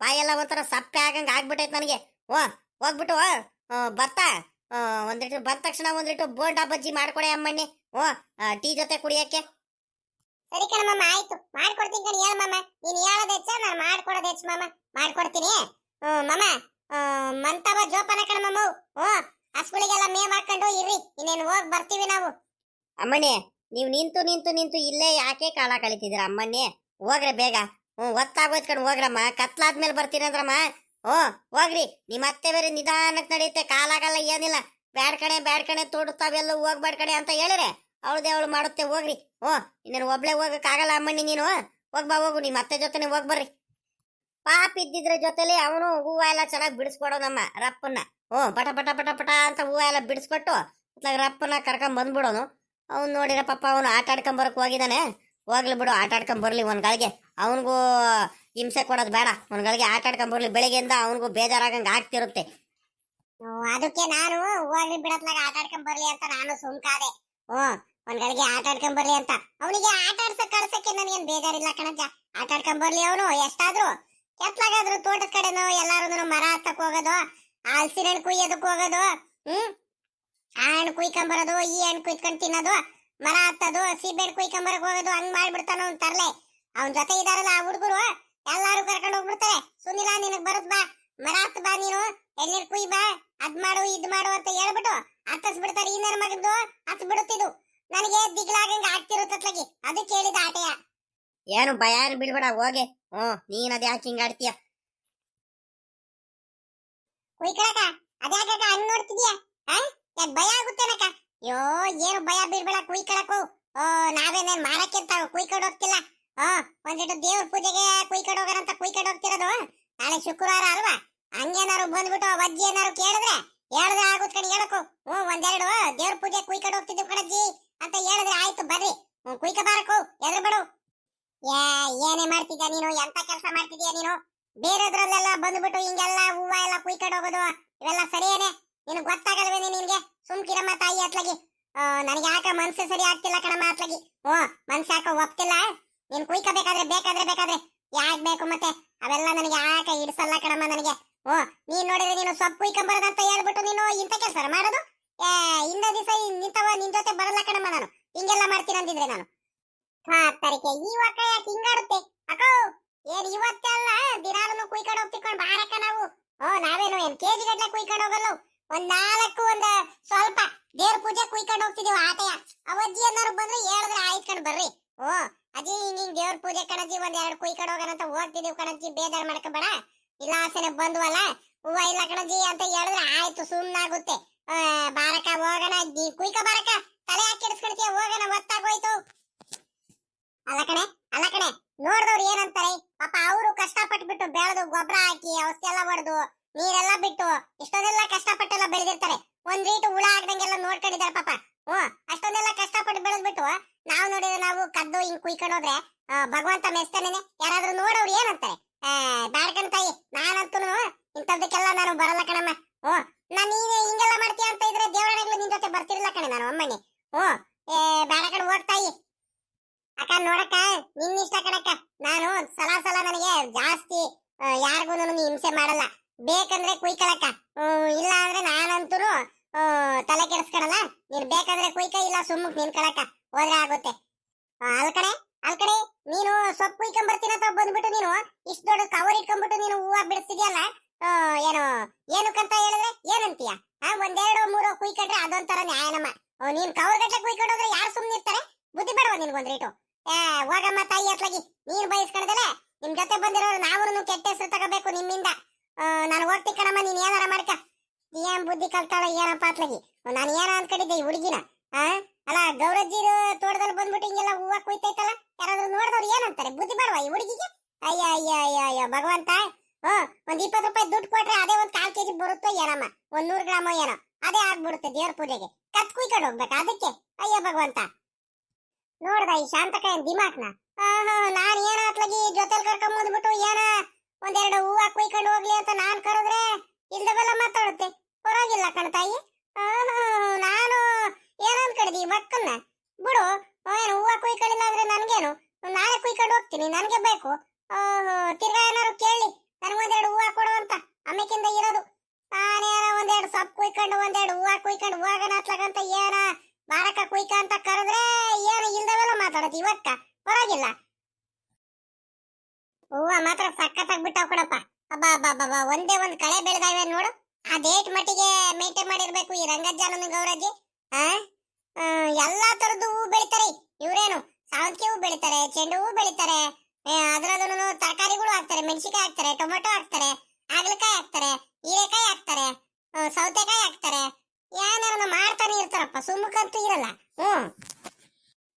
ಬಾಯೆಲ್ಲ ಒಂಥರ ಸಪ್ಪೆ ಆಗಂಗೆ ಆಗ್ಬಿಟ್ಟೈತೆ ನನಗೆ. ಓ ಹೋಗ್ಬಿಟ್ಟು ಬರ್ತಾ? ಆ, ಲೀಟರ್ ಬಂದ ತಕ್ಷಣ ಒಂದಿಟ್ಟು ಬೋಂಡಾ ಬಜ್ಜಿ ಮಾಡ್ಕೊಡೆ ಅಮ್ಮಣ್ಣಿ. ಓ ಟೀ ಜೊತೆ ಕುಡಿಯಕ್ಕೆ. ಸರಿ ಕಣ ಮಾಮ ಆಯ್ತು. ಮಾಡ್ಕೊಡ್ತೀನಿ ಕಣ್ ಹೇಳ ಮಾಮ. ನೀನ್ ಹೇಳೋದ್ ಹೆಚ್ಚ ನಾನು ಮಾಡ್ಕೊಡೋದ್ ಹೆಚ್ಚು ಮಾಮ. ಮಾಡ್ಕೊಡ್ತೀನಿ. ಮಾಮ. ಮಂತವ ಜೋಪಾನ ಕಣ ಮಾಮ ಹಸುಗಳಿಗೆಲ್ಲ ಮೇವ್ ಹಾಕೊಂಡು ಇರ್ರಿ. ಇನ್ನೇನು ಹೋಗಿ ಬರ್ತೀವಿ ನಾವು. ಅಮ್ಮಣ್ಣಿ ನೀವು ನಿಂತು ನಿಂತು ನಿಂತು ಇಲ್ಲೇ ಯಾಕೆ ಕಾಲ ಕಳಿತಿದ್ದೀರ ಅಮ್ಮಣ್ಣಿ? ಹೋಗ್ರೆ ಬೇಗ. ಹ್ಞೂ ಒತ್ತಾಗೋಯ್ತು ಕಣ್ ಹೋಗ್ರಮ್ಮ. ಕತ್ಲಾದ್ಮೇಲೆ ಬರ್ತೀನಿ ಹ್ಞೂ ಹೋಗ್ರಿ. ನಿಮ್ಮ ಅತ್ತೆ ಬೇರೆ ನಿಧಾನಕ್ಕೆ ನಡೆಯುತ್ತೆ. ಕಾಲಾಗಲ್ಲ, ಏನಿಲ್ಲ. ಬ್ಯಾಡ್ ಕಣೆ ಬ್ಯಾಡ್ ಕಣೆ ತೋಡುತ್ತಾವೆಲ್ಲ ಹೋಗ್ಬೇಡ ಕಣೆ ಅಂತ ಹೇಳಿದ್ರೆ ಅವಳದೇ ಅವಳು ಮಾಡುತ್ತೆ, ಹೋಗ್ರಿ. ಓ, ಇನ್ನೇನು ಒಬ್ಳೆ ಹೋಗಕ್ಕಾಗಲ್ಲ ಅಮ್ಮಣ್ಣಿ ನೀನು? ಹೋಗ್ಬಾ ಹೋಗು. ನಿಮ್ಮ ಅತ್ತೆ ಜೊತೆನೆ ಹೋಗ್ ಬರ್ರಿ. ಪಾಪ ಇದ್ದಿದ್ರ ಜೊತೆಲಿ ಅವನು ಹೂವ ಎಲ್ಲ ಚೆನ್ನಾಗಿ ಬಿಡಿಸ್ಕೊಡೋನಮ್ಮ ರಪ್ಪನ್ನ. ಹ್ಞೂ ಪಟ ಪಟ ಪಟ ಪಟ ಅಂತ ಹೂವ ಎಲ್ಲ ಬಿಡಿಸ್ಕೊಟ್ಟು ರಪ್ಪನ್ನ ಕರ್ಕೊಂಡ್ ಬಂದ್ಬಿಡೋನು. ಅವ್ನು ನೋಡಿರ ಪಾಪ ಅವನು ಆಟ ಆಡ್ಕೊಂಡ್ ಬರಕ್ ಹೋಗಿದ್ದಾನೆ ಹೋಗ್ಲಿ ಬಿಡು, ಆಟ ಆಡ್ಕೊಂಡ್ ಬರ್ಲಿ ಒಂದ್ ಗಳಿಗೆ. ಅವನಿಗೂ ಹಿಂಸೆ ಕೊಡೋದು ಬೇಡ. ಅವನಗಳಿಗೆ ಗಳಿಗೆ ಆಟ ಆಡ್ಕೊಂಬರ್ಲಿ ಬೆಳಿಗ್ಗೆಯಿಂದ ಅವನಿಗೂ ಬೇಜಾರಾಗಂಗ ಆಗ್ತಿರುತ್ತೆ. ಅದಕ್ಕೆ ನಾನು ಹೋಗ್ಲಿ ಬಿಡತ್ನಾಗ ಆಟ ಆಡ್ಕೊಂಬರ್ಲಿ ಅಂತ ನಾನು ಸುಮ್ಕಾದೆ. ಹ್ಞೂ ಒಂದ್ ಗಳಿಗೆ ಆಟ ಆಡ್ಕೊಂಬರ್ಲಿ ಅಂತ. ಅವನಿಗೆ ಆಟ ಆಡ್ಸಕ್ ಕಳ್ಸಕ್ಕೆ ನನಗೇನು ಬೇಜಾರಿಲ್ಲ ಕಣಜ್ಜ ಆಟ ಆಡ್ಕೊಂಬರ್ಲಿ ಅವನು, ಎಷ್ಟಾದ್ರು. ಎತ್ಲಾಗಾದ್ರೂ ತೋಟದ ಕಡೆನೋ ಎಲ್ಲಾರು ಮರ ಹತ್ತಕ್ ಹೋಗೋದು, ಹಲಸಿನ ಹಣ್ಣು ಕುಯ್ಯೋದಕ್ಕೆ ಹೋಗೋದು, ಹ್ಮ್? ಆ ಹಣ್ಣು ಕುಯ್ಕೊಂಬರೋದು ಈ ಹಣ್ಣು ಕುಯ್ಕೊಂಡು ತಿನ್ನೋದು, ಮರ ಹತ್ತೋದು ಸೀಬೆ ಹಣ್ಣು ಕುಯ್ಕೊಂಬರಕ್ ಹೋಗೋದು, ಹಂಗ್ ಮಾಡ್ಬಿಡ್ತಾನ ಅವ್ನ್ ತರ್ಲೆ. ಅವನ ಜೊತೆ ಇದಾರಲ್ಲ ಆ ಹುಡುಗರು. ಎಲ್ಲಾರು ಕರ್ಕೊಂಡು ಹೋಗ್ಬಿಡ್ತಾರೆ. ಸುನಿಲ ನಿನಗ್ ಬರುತ್ ಬಾ. ಮರಾತ್ ಬಾ ನೀನು. ಎಳ್ನೀರ್ ಕುಯ್ ಬಾ. ಅದ್ ಮಾಡು ಇದ್ ಮಾಡು ಅಂತ ಹೇಳ್ಬಿಟ್ಟು ಹತ್ತಸ್ ಬಿಡ್ತಾರೆ ಈ ನನ್ನ ಮಗಂದು ಹತ್ ಬಿಡುತ್ತಿದ್ದು ನನಗೆ ದಿಗ್ಲಾಗಂಗ ಆಗ್ತಿರುತ್ತತ್ಲಾಗಿ ಅದು ಕೇಳಿದ ಆಟೆಯ. ಏನು ಭಯ? ಬಿಡ್ಬೇಡ ಹೋಗಿ. ಹ್ಮ್ ನೀನ್ ಅದ್ ಯಾಕೆ ಹಿಂಗ್ ಆಡ್ತೀಯ? ಕುಯ್ಕಳಕ ಅದ್ಯಾಕ ಹಂಗ್ ನೋಡ್ತಿದ್ಯಾ? ಯಾಕ್ ಭಯ ಆಗುತ್ತೇನಕ್ಕ ಅಯ್ಯೋ ಏನು ಭಯ ಬೀಳ್ಬೇಡ ಕುಯ್ಕಳಕು ಓ ನಾವೇನೇನ್ ಮಾರಕ್ಕೆ ಅಂತ ಕುಯ್ಕೊಂಡು ಹೋಗ್ತಿಲ್ಲ. ಓ ಒಂದಿಟ್ಟು ದೇವ್ರ ಪೂಜೆಗೆ ಕುಯ್ಕೊಂಡು ಹೋಗೋಣ ಅಂತ ಕುಯ್ಕೊಂಡು ಹೋಗ್ತಿರೋದು. ನಾಳೆ ಶುಕ್ರವಾರ ಅಲ್ವಾ? ಹಂಗೇನಾರು ಬಂದ್ಬಿಟ್ಟು ಅಜ್ಜಿ ಏನಾರು ಕೇಳಿದ್ರೆ ಹೇಳಿದ್ರೆ ಆಗುತ್ತೆ ಕಣ್, ಹೇಳಕು. ಹ್ಞೂ, ಒಂದೆರಡು ದೇವ್ರ ಪೂಜೆ ಕುಯ್ಕೊಂಡು ಹೋಗ್ತಿದ್ವಿ ಕಣಜ್ಜಿ ಅಂತ ಹೇಳಿದ್ರೆ ಆಯ್ತು, ಬರ್ರಿ. ಹ್ಞೂ ಕುಯ್ಕ ಬಾರಕು ಎದ್ರ ಬಿಡು ಏ, ಏನೇ ಮಾಡ್ತಿದ್ಯಾ ನೀನು? ಎಂತ ಕೆಲಸ ಮಾಡ್ತಿದ್ಯಾ ನೀನು? ಬೇರೆದ್ರಲ್ಲೆಲ್ಲ ಬಂದ್ಬಿಟ್ಟು ಹಿಂಗೆಲ್ಲ ಹೂವ ಎಲ್ಲ ಕುಯ್ಕೊಂಡು ಹೋಗೋದು, ಇವೆಲ್ಲ ಸರಿಯೇನೆ? ನಿನಗೆ ಗೊತ್ತಾಗಲ್ವೇನೆ ನಿನ್ಗೆ? ಸುಮ್ಕಿರಮ್ಮ ತಾಯಿ ಅತ್ಲಾಗಿ. ನನಗೆ ಯಾಕ ಮನ್ಸು ಸರಿ ಆಗ್ತಿಲ್ಲ ಕಣಮ್ಮ ಅತ್ಲಾಗಿ. ಓ ಮನ್ಸು ಯಾಕ ಒಪ್ತಿಲ್ಲ? ನೀನ್ ಕುಯ್ಕ ಬೇಕಾದ್ರೆ ಬೇಕಾದ್ರೆ ಯಾಕ್ ಬೇಕು ಮತ್ತೆ? ಅವೆಲ್ಲ ನನಗೆ ಯಾಕ ಇಡ್ಸಲ್ಲ ಕಣಮ್ಮ ನನಗೆ? ಓ, ನೀನ್ ನೋಡಿದ್ರೆ ನೀನು ಸೊಪ್ಪು ಕುಯ್ಕೊಂಬರೋದಂತ ಹೇಳ್ಬಿಟ್ಟು ನೀನು ಇಂಥ ಕೆಲಸ ಮಾಡೋದು? ಏ ಇಂದ ದಿವಸ ನಿಂತವ ನಿನ್ ಜೊತೆ ಬರಲ್ಲ ಕಣಮ್ಮ ನಾನು. ಹಿಂಗೆಲ್ಲ ಮಾಡ್ತೀನಿ ಅಂದಿದ್ರೆ ನಾನು. ತಾರೀಕೆ ಈ ಯಾಕೆ ಹಿಂಗಾಡುತ್ತೆ? ಅಕ್ಕ, ಏನ್ ಇವತ್ತೆಲ್ಲ ದಿನಾಲೂ ಕುಯ್ಕೊಂಡು ಹೋಗ್ತಿಕೊಂಡು ಬಾರಕ್ಕ ನಾವು. ಓ, ನಾವೇನು ಏನ್ ಕೆಜಿ ಗಟ್ಲೆ ಕುಯ್ಕೊಂಡು ಹೋಗಲ್ಲ? ಒಂದ್ ನಾಲ್ಕು, ಒಂದ್ ಸ್ವಲ್ಪ ದೇವ್ರ ಪೂಜೆ ಕುಯ್ಕೊಂಡು ಹೋಗ್ತಿದೀವಿ ಆಟಯ. ಅವಜ್ಜಿ ಏನಾರು ಬಂದ್ರೆ ಹೇಳಿದ್ರೆ ಆಯ್ತ್ಕೊಂಡ್ ಬರ್ರಿ. ಓ ಅಜ್ಜಿ ಹಿಂಗ ಹಿಂಗ್ ದೇವ್ರ ಪೂಜೆ ಕಣಜ್ಜಿ, ಒಂದ್ ಎರಡು ಹೋಗೋಣ ಅಂತ ಹೋಗ್ತಿದೀವಿ ಕಣಜ್ಜಿ, ಬೇಜಾರ್ ಮಾಡ್ಕೋಬೇಡ. ಇಲ್ಲ, ಆಸೆನೆ ಬಂದ್ವಲ್ಲ? ಹೂವ ಇಲ್ಲ ಕಣಜ್ಜಿ ಅಂತ ಹೇಳಿದ್ರೆ ಆಯ್ತು ಸುಮ್ನಾಗುತ್ತೆ ಬಾರಕ, ಹೋಗೋಣ. ಕುಯ್ಕ ಬಾರಕ. ತಲೆ ಹಾಕಿಡಿಸ್ಕೊಳ್ತೀಯ ಹೋಗೋಣ ಒತ್ತಾಗೋಯ್ತು ಅಲ್ಲ ಕಣೆ ಅಲ್ಲ ಕಣೆ, ನೋಡಿದವ್ರು ಏನಂತಾರೆ? ಪಾಪ ಅವರು ಕಷ್ಟಪಟ್ಬಿಟ್ಟು ಬೆಳೆದು ಗೊಬ್ಬರ ಹಾಕಿ ಔಷಧಿ ಎಲ್ಲ ಹೊಡೆದು, ನೀರೆಲ್ಲ ಬಿಟ್ಟು ಇಷ್ಟೊಂದೆಲ್ಲ ಕಷ್ಟಪಟ್ಟೆಲ್ಲ ಬೆಳೆದಿರ್ತಾರೆ. ಒಂದ್ ರೀತಿ ಹುಳ ಆಗ್ದಂಗೆಲ್ಲ ನೋಡ್ಕೊಂಡಿದ್ದಾರೆ ಪಾಪ. ಹ್ಮ್, ಅಷ್ಟೊಂದೆಲ್ಲ ಕಷ್ಟಪಟ್ಟು ಬೆಳೆದ್ಬಿಟ್ಟು ನಾವು ನೋಡಿದ್ರೆ ನಾವು ಕದ್ದು ಹಿಂಗ್ ಕುಯ್ಕೊಂಡು ಹೋದ್ರೆ ಭಗವಂತ ಮೆಸ್ತಾನೇನೆ ಯಾರಾದ್ರೂ ನೋಡೋರು ಏನಂತಾರೆ? ಬ್ಯಾಡ್ಕಣ್ ತಾಯಿ ನಾನಂತೂ ಇಂಥದ್ದಕ್ಕೆಲ್ಲ ನಾನು ಬರಲ್ಲ ಕಣಮ್ಮ. ಓ, ನಾನು ನೀನು ಹಿಂಗೆಲ್ಲ ಮಾಡ್ತೀಯ ಅಂತ ಇದ್ರೆ ದೇವರನೆಗಳು ನಿನ್ ಜೊತೆ ಬರ್ತಿರ್ಲಿಲ್ಲ ಕಣೆ ನಾನು ಅಮ್ಮಣ್ಣಿ ಓ, ಏ ಬೇಡ ಕಡೆ ಹೋಗ್ತಾಯಿ ಅಕ್ಕ, ನೋಡಕ್ಕ, ನಿನ್ ಇಷ್ಟ ಕಣಕ್ಕ. ನಾನು ಸಲ ಸಲ ನನಗೆ ಜಾಸ್ತಿ ಯಾರಿಗೂ ನೀ ಹಿಂಸೆ ಮಾಡಲ್ಲ. ಬೇಕಂದ್ರೆ ಕುಯ್ಕೊಳಕ್ಕ. ಇಲ್ಲ ಅಂದ್ರೆ ನಾನಂತೂ ತಲೆ ಕೆಡಿಸ್ಕೊಳಲ್ಲ. ನೀನ್ ಬೇಕಂದ್ರೆ ಕುಯ್ಕ, ಇಲ್ಲ ಸುಮ್ಮಕ್ ನಿನ್ಕೊಳಕ್ಕ ಹೋದ್ರೆ ಆಗುತ್ತೆ. ಅಲ್ ಕಡೆ ಅಲ್ ಕಡೆ ನೀನು ಸೊಪ್ಪು ಕುಯ್ಕೊಂಡ್ ಬರ್ತೀನಿ ಅಂತ ಬಂದ್ಬಿಟ್ಟು ನೀನು, ಇಷ್ಟು ದೊಡ್ಡ ಕವರ್ ಇಟ್ಕೊಂಡ್ಬಿಟ್ಟು ನೀನು ಹೂವ ಬಿಡಿಸ್ತಿದ್ಯಲ್ಲ ಏನು, ಏನಕ್ಕಂತ ಹೇಳಿದ್ರೆ ಏನಂತೀಯ? ಆ, ಒಂದೆರಡು ಮೂರು ಕುಯ್ಕೊಂಡ್ರೆ ಅದೊಂಥರ ನ್ಯಾಯನಮ್ಮ. ನೀನ್ ಕವರ್ ಗಟ್ಲೆ ಕುಯ್ಕೊಂಡೋದ್ರೆ ಯಾರು ಸುಮ್ಮನೆ ಇರ್ತಾರೆ? ಬುದ್ಧಿ ಬೇಡವ ನಿನ್ಗೊಂದ್ ರೇಟು? ಏ, ಹೋಗಮ್ಮ ತಾಯಿ ಅತ್ಲಾಗಿ, ನೀನ್ ಬಯಸ್ಕೊಳ್ದಲೆ ನಿಮ್ ಜೊತೆ ಬಂದಿರೋರು ನಾವು ಕೆಟ್ಟ ಹೆಸರು ತಗೋಬೇಕು ನಿಮ್ಮಿಂದ. ನಾನು ಹೋಗ್ತೀನಿ ಕಣಮ್ಮ, ನೀನ್ ಏನಾರ ಮಾಡ್ಕ. ಏನ್ ಬುದ್ಧಿ ಕಲ್ತಾಳ, ಏನಪ್ಪ ಅತ್ಲಾಗಿ? ನಾನು ಏನ ಅನ್ಕೊಂಡಿದ್ದೆ ಈ ಹುಡುಗಿನ? ಆ? ಅಲ್ಲ ಗೌರಜ್ಜಿರು ತೋಟದಲ್ಲಿ ಬಂದ್ಬಿಟ್ಟು ಹಿಂಗೆಲ್ಲ ಹೂವ ಕುಯ್ತೈತಲ್ಲ ಯಾರಾದ್ರೂ ನೋಡಿದವ್ರು ಏನಂತಾರೆ? ಬುದ್ಧಿ ಬೇಡವಾ ಈ ಹುಡುಗಿಗೆ ಅಯ್ಯ ಅಯ್ಯ ಅಯ್ಯ ಅಯ್ಯ ಭಗವಂತ. ಹ್ಮ್ ಒಂದ್ ಇಪ್ಪತ್ತು ರೂಪಾಯಿ ದುಡ್ಡು ಕೊಟ್ರೆ ಅದೇ ಒಂದ್ ಕಾಲ್ ಕೆಜಿ ಬರುತ್ತೋ ಏನಮ್ಮ? ಒಂದ್ ನೂರು ಗ್ರಾಮ ಏನೋ? ಅದೇ ಆಗ್ಬಿಡುತ್ತೆ ದೇವ್ರ ಪೂಜೆಗೆ. ಕತ್ ಕುಯ್ಕೊಂಡು ಹೋಗ್ಬೇಕಾ ಅದಕ್ಕೆ? ಅಯ್ಯ ಭಗವಂತ. ನೋಡ್ದ ಈ ಶಾಂತಕ ಏನ್ ದಿಮಾಕ್ನ ನಾನ್ ಏನ ಅತ್ಲಗಿ ಜೊತೆಲ್ ಕರ್ಕೊಂಡ್ ಬಂದ್ಬಿಟ್ಟು ಏನ ಒಂದೆರಡು ಹೂವ ಕುಯ್ಕೊಂಡು ಹೋಗ್ಲಿ ಅಂತ ನಾನ್ ಕರೆದ್ರೆ ಇಲ್ದವೆಲ್ಲ ಮಾತಾಡುತ್ತೆ. ಪರವಾಗಿಲ್ಲ ಕಣ ತಾಯಿ. ಆಹಾ, ನಾನು ಏನ ಅನ್ಕಡಿದಿ ಈ ಮಕ್ಕನ್ನ? ಬಿಡು. ಏನು, ಹೂವ ಕುಯ್ಕೊಂಡಿಲ್ಲ ಅಂದ್ರೆ ನನ್ಗೇನು? ನಾಳೆ ಕುಯ್ಕೊಂಡು ಹೋಗ್ತೀನಿ, ನನ್ಗೆ ಬೇಕು. ತಿರ್ಗಾ ಏನಾರು ಕೇಳಿ. ನನಗೊಂದೆರಡು ಹೂವ ಕೊಡು ಅಂತ. ಅಮ್ಮಕ್ಕಿಂದ ಇರೋದು. ನಾನೇನ ಒಂದೆರಡು ಸೊಪ್ಪು ಕುಯ್ಕೊಂಡು, ಒಂದೆರಡು ಹೂವ ಕುಯ್ಕೊಂಡು ಹೂವಾಗನ ಹತ್ಲಾಗಂತ ಏನ ಬಾರಕ ಕುಯ್ಕ ಅಂತ ಕರೆದ್ರೆ ಏನು ಇಲ್ದವೆಲ್ಲ ಮಾತಾಡೋದು ಇವತ್ತ ಪರವಾಗಿಲ್ಲ. ಹೂವ ಮಾತ್ರ ಸಕ್ಕತ್ತಾಗಿ ಬಿಟ್ಟಾವ್ ಕೊಡಪ್ಪ ಅಬ್ಬಾ ಅಬ್ಬಾ ಒಂದೇ ಒಂದ್ ಕಳೆ ಬೆಳೆದಾವೆ ನೋಡು. ಆ ಡೇಟ್ ಮಟ್ಟಿಗೆ ಮೇಂಟೈನ್ ಮಾಡಿರ್ಬೇಕು ಈ ರಂಗಜ್ಜಾನನ ಗೌರಜ್ಜಿ. ಹಾ ಎಲ್ಲಾ ತರದ್ದು ಹೂ ಬೆಳಿತಾರೆ. ಇವ್ರೇನು? ಸಾವಂತಿಗೆ ಹೂ ಬೆಳಿತಾರೆ, ಚೆಂಡು ಹೂ ಬೆಳಿತಾರೆ ಅದ್ರದನು ತರಕಾರಿಗಳು ಹಾಕ್ತಾರೆ ಮೆಣಸಿಕಾಯಿ ಹಾಕ್ತಾರೆ, ಟೊಮೆಟೊ ಹಾಕ್ತಾರೆ, ಹಾಗಲಕಾಯಿ ಹಾಕ್ತಾರೆ, ಹೀರೆಕಾಯಿ ಹಾಕ್ತಾರೆ ಸೌತೆಕಾಯಿ ಹಾಕ್ತಾರೆ. ಏನಾರ ಮಾಡ್ತಾನೆ ಇರ್ತಾರಪ್ಪ, ಸುಮ್ಮಕಂತೂ ಇರಲ್ಲ. ಹ್ಮ್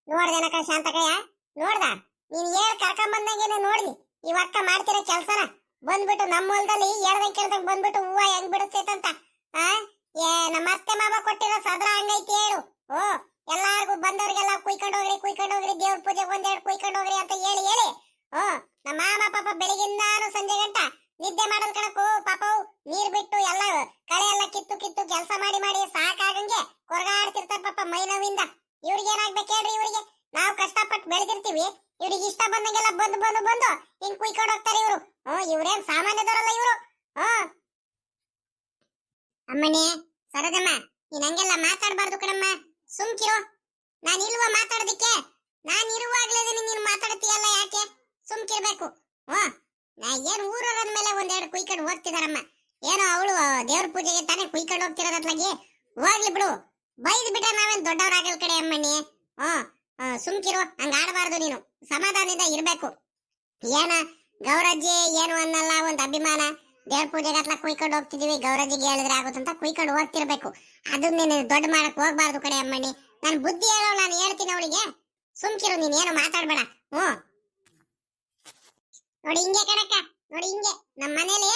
ನೋಡ್ದೇನಕ್ಕ ಶಾಂತಕಯ್ಯ? ನೋಡ್ದ? ನೀನ್ ಏನ್ ಕರ್ಕೊಂಡ್ ನೋಡ್ಲಿ ಈ ಇವಕ್ಕ ಮಾಡ್ತಿರೋ ಕೆಲ್ಸನ? ಬಂದ್ಬಿಟ್ಟು ನಮ್ಮ ಹೊಲದಲ್ಲಿ ಹೇಳ್ದಂಗ್ ಕೇಳ್ದಂಗ್ ಬಂದ್ಬಿಟ್ಟು ಹೂವ ಹೆಂಗ್ ಬಿಡುತ್ತೈತಂತ ಆ? ಏ, ನಮ್ಮ ಅತ್ತೆ ಮಾವ ಕೊಟ್ಟಿರೋ ಸದ್ರ ಹಂಗೈತಿ ಹೇಳು. ಓ, ಎಲ್ಲಾರ್ಗು ಬಂದವ್ರಿಗೆಲ್ಲ ಕುಯ್ಕೊಂಡು ಹೋಗ್ರಿ ಕುಯ್ಕೊಂಡು ಹೋಗ್ರಿ, ದೇವ್ರ ಪೂಜೆ ಒಂದೆರಡು ಕುಯ್ಕೊಂಡು ಹೋಗ್ರಿ ಅಂತ ಹೇಳಿ ಹೇಳಿ. ಓ, ನಮ್ಮ ಮಾಮ, ಪಾಪ ಬೆಳಗಿಂದಾನು ಸಂಜೆ ಗಂಟ ನಿದ್ದೆ ಮಾಡಲ್ ಕಣಕು ಪಾಪವು ನೀರ್ ಬಿಟ್ಟು ಎಲ್ಲ ಕಳೆ ಎಲ್ಲ ಕಿತ್ತು ಕಿತ್ತು ಕೆಲಸ ಮಾಡಿ ಮಾಡಿ ಸಾಕಾಗಂಗೆ ಕೊರಗಾಡ್ತಿರ್ತಾರ ಪಾಪ ಮೈ ನೋವಿಂದ ಇವ್ರಿಗೆ ಏನಾಗ್ಬೇಕು ಹೇಳ್ರಿ ಇವ್ರಿಗೆ? ನಾವು ಕಷ್ಟಪಟ್ಟು ಬೆಳೆದಿರ್ತೀವಿ, ಇವ್ರಿಗೆ ಇಷ್ಟ ಬಂದಂಗೆಲ್ಲ ಬಂದು ಬಂದು ಬಂದು ಹಿಂಗ್ ಕುಯ್ಕೊಂಡು ಹೋಗ್ತಾರೆ ಇವ್ರು. ಹ್ಮ್ ಇವ್ರೇನ್ ಸಾಮಾನ್ಯದವರಲ್ಲ ಇವ್ರು? ಹ್ಮ್ ಅಮ್ಮನೇ ಸರದಮ್ಮ ನೀನ್ ಹಂಗೆಲ್ಲ ಮಾತಾಡ್ಬಾರ್ದು ಕಣಮ್ಮ. ಸುಮ್ಕಿರೋ ನಾನ್ ಇಲ್ವಾ ಮಾತಾಡೋದಿಕ್ಕೆ? ನಾನ್ ಇರುವಾಗ್ಲೇ ನೀನ್ ಮಾತಾಡ್ತೀಯಲ್ಲ ಯಾಕೆ? ಸುಮ್ಕಿರ್ಬೇಕು ಓ ನಾ ಏನ್ ಊರವ್ರ ಮೇಲೆ ಒಂದೆರಡು ಕುಯ್ಕೊಂಡು ಹೋಗ್ತಿದಾರಮ್ಮ ಏನೋ ಅವಳು ದೇವ್ರ ಪೂಜೆಗೆ ತಾನೇ ಕುಯ್ಕೊಂಡು ಹೋಗ್ತಿರೋದತ್ಲಾಗಿ ಹೋಗ್ಲಿ ಬಿಡು. ಬೈದ್ ಬಿಟ್ಟ ನಾವೇನ್ ದೊಡ್ಡವರಾಗಲ್ ಕಡೆ ಅಮ್ಮಣ್ಣಿ? ಹ್ಮ್ ಸುಮ್ಕಿರು ಹಂಗ ಆಡಬಾರ್ದು ನೀನು. ಸಮಾಧಾನದಿಂದ ಇರ್ಬೇಕು. ಏನ ಗೌರಜ್ಜಿ ಏನು ಅನ್ನಲ್ಲ, ಒಂದ್ ಅಭಿಮಾನ? ದೇವ್ರ ಪೂಜೆಗೆ ಅತ್ಲ ಕುಯ್ಕೊಂಡು ಹೋಗ್ತಿದೀವಿ, ಗೌರಜಿಗೆ ಹೇಳಿದ್ರೆ ಆಗುತ್ತಂತ ಕುಯ್ಕೊಂಡು ಹೋಗ್ತಿರ್ಬೇಕು. ಅದನ್ನ ನೀನು ದೊಡ್ಡ ಮಾಡಕ್ ಹೋಗ್ಬಾರ್ದು ಕಡೆ ಅಮ್ಮಣ್ಣಿ. ನಾನು ಬುದ್ಧಿ ಹೇಳೋ ನಾನು ಹೇಳ್ತೀನಿ ಅವಳಿಗೆ. ಸುಮ್ಕಿರು, ನೀನ್ ಏನು ಮಾತಾಡ್ಬೇಡ. ಹ್ಞೂ. ನೋಡಿ ಹಿಂಗೆ ಕಣಕ್ಕ, ನೋಡಿ ಹಿಂಗೆ. ನಮ್ಮ ಮನೇಲಿ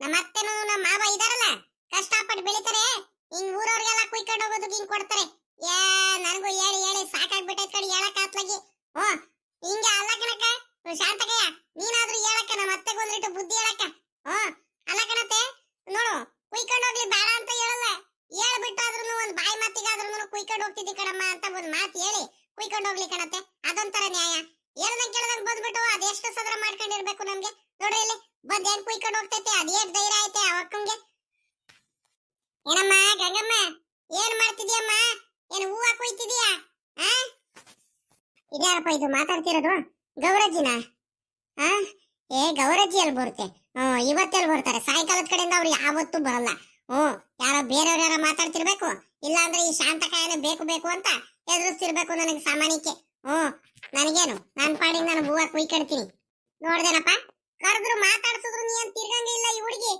ನಮ್ಮ ಅತ್ತೆನೂ ನಮ್ಮ ಮಾವ ಇದಾರಲ್ಲ, ಕಷ್ಟಪಟ್ಟು ಬೆಳಿತಾರೆ. ಹಿಂಗ್ ಊರವ್ರಿಗೆಲ್ಲ ಕುಯ್ಕೊಂಡು ಹೋಗೋದು ಹಿಂಗ್ ಕೊಡ್ತಾರೆ. ಏ, ನನಗೂ ಹೇಳಿ ಹೇಳಿ, ಸಾಕಾಗ್ಬಿಟ್ಟೈತ್ ಕಡೆ ಹೇಳಕ್ ಆತ್ಲಾಗಿ. ಹ್ಞೂ. ಹಿಂಗೆ ಅಲ್ಲ ಕಣಕ್ಕ, ಶಾಂತಕಯ್ಯ, ನೀನಾದ್ರೂ ಹೇಳಕ್ಕ ನಮ್ಮ ಅತ್ತೆಗೊಂದಿಟ್ಟು ಬುದ್ಧಿ ಹೇಳಕ್ಕ. ಹ್ಞೂ. ಅಲ್ಲ ಕಣತೆ ನೋಡು, ಕುಯ್ಕೊಂಡು ಹೋಗ್ಲಿ, ಬೇಡ ಅಂತ ಹೇಳಲ್ಲ ಹೇಳ್ಬಿಟ್ಟಾದ್ರೂ ಒಂದ್ ಬಾಯಿ ಮಾತಿಗಾದ್ರೂ ಕುಯ್ಕೊಂಡು ಹೋಗ್ತಿದ್ದಿ ಕಣಮ್ಮ ಅಂತ ಒಂದ್ ಮಾತು ಹೇಳಿ ಕುಯ್ಕೊಂಡು ಹೋಗ್ಲಿ ಕಣತೆ ಅದೊಂಥರ ನ್ಯಾಯ. ಹೇಳ್ದಂಗ್ ಕೇಳ್ದಂಗ್ ಬಂದ್ಬಿಟ್ಟು ಅದೆಷ್ಟು ಸದ್ರ ಮಾಡ್ಕೊಂಡಿರ್ಬೇಕು ನಮ್ಗೆ? ನೋಡ್ರಿ ಇಲ್ಲಿ, ಬಂದ್ ಏನ್ ಕುಯ್ಕೊಂಡು ಹೋಗ್ತೈತೆ? ಅದೇಟ್ ಧೈರ್ಯ ಐತೆ ಅವಕ್ಕಂಗೆ? ಏನಮ್ಮ, ಗಂಗಮ್ಮ, ಏನ್ ಮಾಡ್ತಿದ್ಯಮ್ಮ? ಏನ್ ಹೂವ ಕುಯ್ತಿದ್ಯಾ? ಇದ್ಯಾರಪ್ಪ ಇದು ಮಾತಾಡ್ತಿರೋದು? ಗೌರಜ್ಜಿನ ಆ? ಏ ಗೌರಜ್ಜಿ ಅಲ್ಲಿ ಬರುತ್ತೆ. ಇವತ್ತೆಲ್ಲಿ ಬರ್ತಾರೆ. ಸಾಯಂಕಾಲದ ಕಡೆಯಿಂದ ಅವ್ರು ಯಾವತ್ತೂ ಬರಲ್ಲ. ಹ್ಞೂ, ಯಾರೋ ಬೇರೆಯವ್ರು ಯಾರೋ ಮಾತಾಡ್ತಿರ್ಬೇಕು, ಇಲ್ಲಾಂದ್ರೆ ಈ ಶಾಂತಕಾಯನ ಬೇಕು ಬೇಕು ಅಂತ ಎದುರಿಸ್ತಿರ್ಬೇಕು ನನಗೆ ಸಾಮಾನ್ಯಕ್ಕೆ. ಹ್ಮ್ ನನಗೇನು ನನ್ನ ಪಾಡಿಗೆ ನಾನು ಹೂವ ಕುಯ್ಕೊಡ್ತೀನಿ ನೋಡ್ದೇನಪ್ಪ, ಕರೆದ್ರು ಮಾತಾಡ್ಸಿದ್ರು ನೀ ಏನ್ ತಿರ್ಗಂಗ ಇಲ್ಲ ಈ ಹುಡುಗಿ.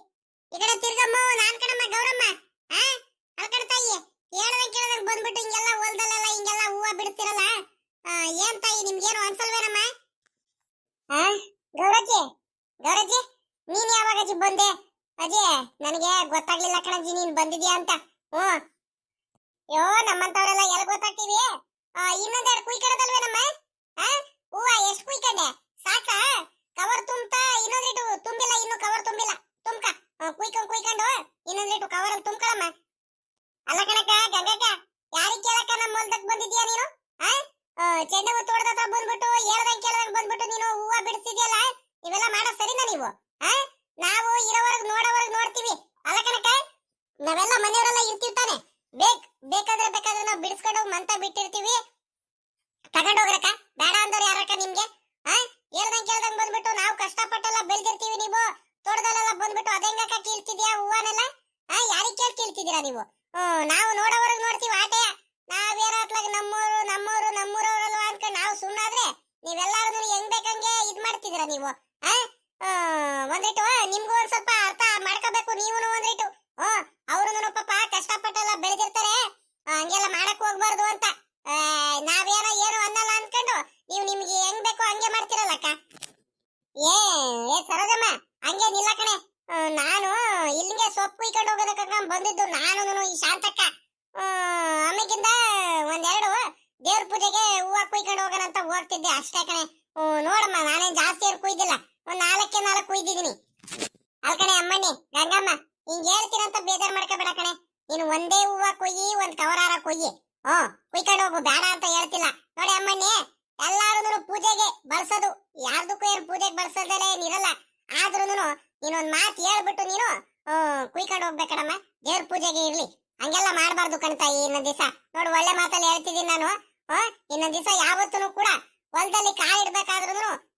ಈ ಕಡೆ ತಿರ್ಗಮ್ಮ, ನಾನ್ ಕಣಮ್ಮ, ಗೌರಮ್ಮ, ಆ, ಅಲ್ಕಡೆ ತಾಯಿ ಕೇಳದ ಕೇಳ್ದಂಗ್ ಬಂದ್ಬಿಟ್ಟು ಹಿಂಗೆಲ್ಲ ಹೊಲ್ದಲ್ಲೆಲ್ಲ ಹಿಂಗೆಲ್ಲ ಹೂವ ಬಿಡ್ತಿರಲ್ಲ ಏನ್ ತಾಯಿ, ನಿಮ್ಗೇನು ಅನ್ಸಲ್ವೇನಮ್ಮ ಆ ಗೌರಜ್ಜಿ ಗೌರಜ್ಜಿ ನೀನ್ ಯಾವಾಗ ಬಂದೆ. ಅಜ್ಜಿ, ನನಗೆ ಗೊತ್ತಾಗ್ಲಿಲ್ಲ ಕಣಜ್ಜಿ, ನೀನ್ ಬಂದಿದ್ಯಾ ಅಂತ. ಹ್ಮ್ ಯೋ ನಮ್ಮಂತವ್ರೆಲ್ಲ ಎಲ್ಲಿ ಗೊತ್ತಾಗ್ತೀವಿ? ಇನ್ನೊಂದೆರಡು ಕುಯ್ಕೊಡೋದಲ್ವೇನಮ್ಮ ನಮ್ಮ? ಹೂವ, ಎಷ್ಟು ಕುಯ್ಕಂಡೆ ಸಾಕಾ? ಕವರ್ ತುಂಬತಾ ಇನ್ನೊಂದಿಟ್ಟು ತುಂಬಿಲ್ಲ, ಇನ್ನು ಕವರ್ ತುಂಬಿಲ್ಲ. ತುಂಬ್ಕ. ಕುಯ್ಕೊಂಡ್ ಕುಯ್ಕೊಂಡು ಇನ್ನೊಂದಿಟ್ಟು ಕವರ್ ತುಂಬ್ಕೊಳಮ್ಮ. ಅಲ್ಲ ಕಣಕ್ಕ, ಗಂಗಕ್ಕ, ಯಾರಿಗ್ ಕೇಳಕ್ಕ ನಮ್ಮ ಹೊಲ್ದಕ್ ಬಂದಿದ್ಯಾ ನೀನು? ಚೆಂಡು ಹೂ ತೋಟದ ಬಂದ್ಬಿಟ್ಟು, ಹೇಳ್ದಂಗ್ ಕೇಳ್ದಂಗ್ ಬಂದ್ಬಿಟ್ಟು ನೀನು ಹೂವ ಬಿಡಿಸಿದ್ಯಲ್ಲ? ಇವೆಲ್ಲ ಮಾಡೋ ಸರಿನಾ ನೀವು? ಆ? ನಾವು ಇರೋವರೆಗೂ ನೋಡೋವರೆಗೂ ನೋಡ್ತೀವಿ. ಅಲ್ಲ ಕಣಕ ನಾವೆಲ್ಲ ಮನೆಯವರೆಲ್ಲ ಇರ್ತೀವಿ ತಾನೆ. ಬೇಕ್, ಬೇಕಾದ್ರೆ ಬೇಕಾದ್ರೆ ನಾವು ಬಿಡಿಸ್ಕೊಂಡು ಹೋಗಿ ಮಂತ ಬಿಟ್ಟಿರ್ತೀವಿ. ತಗೊಂಡೋಗ್ರಕ್ಕ ಬೇಡ ಅಂದ್ರೆ ಯಾರಕ್ಕ ನಿಮ್ಗೆ? ಆ? ಹೇಳ್ದಂಗೆ ಕೇಳ್ದಂಗೆ ಬಂದ್ಬಿಟ್ಟು ನಾವು ಕಷ್ಟಪಟ್ಟೆಲ್ಲ ಬೆಳ್ದಿರ್ತೀವಿ ನೀವು. ತೋಟದಲ್ಲೆಲ್ಲ ಬಂದ್ಬಿಟ್ಟು ಅದೆಂಗಕ್ಕ ಕೀಳ್ತಿದ್ಯಾ ಹೂವನೆಲ್ಲ? ಆ, ಯಾರಿಗ್ ಕೇಳಿ ಕೀಳ್ತಿದ್ದೀರಾ ನೀವು? ನಾವು ನೋಡೋವರೆಗೂ ನೋಡ್ತೀವಿ ಆಟೆ. ನಾವೇನೋ ಅತ್ಲಾಗ ನಮ್ಮೂರು ನಮ್ಮೂರು, ನಮ್ಮೂರವ್ರಲ್ವಾ ಅನ್ಕೊಂಡು ನಾವು ಸುಮ್ಮನಾದ್ರೆ ನೀವೆಲ್ಲರೂ ಹೆಂಗ್ ಬೇಕಂಗೆ ಇದ್ ಮಾಡ್ತಿದ್ದೀರಾ ನೀವು? ಒಂದಿಟ್ಟು ನಿಮ್ಗೂ ಒಂದ್ ಸ್ವಲ್ಪ ಅರ್ಥ ಮಾಡ್ಕೋಬೇಕು ನೀವು ಒಂದಿಟ್ಟು ಅವ್ರು ಪಾಪ ಕಷ್ಟಪಟ್ಟೆಲ್ಲ ಬೆಳೆದಿರ್ತಾರೆ. ಹಂಗೆಲ್ಲ ಮಾಡಕ್ ಹೋಗ್ಬಾರ್ದು ಅಂತ. ನಾವೇನೋ ಏನು ಅನ್ನಲ್ಲ ಅನ್ಕೊಂಡು ನೀವು ನಿಮ್ಗೆ ಹೆಂಗ್ ಬೇಕೋ ಹಂಗೆ ಮಾಡ್ತಿರಲ್ಲಕ್ಕ ಏ ಏ, ಸರೋಜಮ್ಮ ಹಂಗೆ ನಿಲ್ಲ ಕಣೆ ನಾನು ಇಲ್ಲಿಗೆ ಸೊಪ್ಪು ಕುಯ್ಕೊಂಡು ಹೋಗೋದಕ್ಕ ಬಂದಿದ್ದು ನಾನು ಈ ಶಾಂತಕ್ಕ. ಆಮೇಗಿಂದ ಒಂದೆರಡು ದೇವ್ರ ಪೂಜೆಗೆ ಹೂವ ಕುಯ್ಕೊಂಡು ಹೋಗೋಣ ಅಂತ ಹೋಗ್ತಿದ್ದೆ ಅಷ್ಟೇ ಕಣೆ. ನೋಡಮ್ಮ, ನಾನೇನ್ ಜಾಸ್ತಿ ಏನು ಕುಯ್ದಿಲ್ಲ. ಒಂದ್ ನಾಲ್ಕೇ ನಾಲ್ಕು ಕುಯ್ದಿದ್ದೀನಿ. ಅಲ್ ಕಣೆ ಅಮ್ಮಣ್ಣಿ, ಗಂಗಮ್ಮ, ಹಿಂಗ್ ಹೇಳ್ತೀರಂತ ಬೇಜಾರ್ ಮಾಡ್ಕೋಬೇಡ ಕಣೆ. ನೀನು ಒಂದೇ ಹೂವ ಕೊಯ್ಯಿ, ಒಂದ್ ಕವರಾರ ಕೊಯ್ಯಿ. ಹ್ಮ್ ಕುಯ್ಕೊಂಡು ಹೋಗು, ಬೇಡ ಅಂತ ಹೇಳ್ತಿಲ್ಲ. ನೋಡಿ ಅಮ್ಮಣ್ಣಿ ಎಲ್ಲಾರು ಪೂಜೆಗೆ ಬಳಸೋದು. ಯಾರ್ದಕ್ಕೂ ಏನು ಪೂಜೆಗೆ ಬಳಸೋದಲ್ಲೇ ಏನಿರಲ್ಲ ಆದ್ರೂ ನೀನೊಂದ್ ಮಾತು ಹೇಳ್ಬಿಟ್ಟು ನೀನು ಕುಯ್ಕೊಂಡು ಹೋಗ್ಬೇಕಡಮ್ಮ ದೇವ್ರ ಪೂಜೆಗೆ ಇರ್ಲಿ. ಹಂಗೆಲ್ಲ ಮಾಡಬಾರ್ದು ಕಣ್ತಾಯಿ ಇನ್ನೊಂದ್ ದಿವಸ. ನೋಡು, ಒಳ್ಳೆ ಮಾತಲ್ಲಿ ಹೇಳ್ತಿದ್ದೀನಿ ನಾನು. ಇನ್ನೊಂದ್ ದಿವಸ ಯಾವತ್ತೂ ಕೂಡ ಹೊಲದಲ್ಲಿ ಕಾಲ್ ಇಡ್ಬೇಕಾದ್ರೂ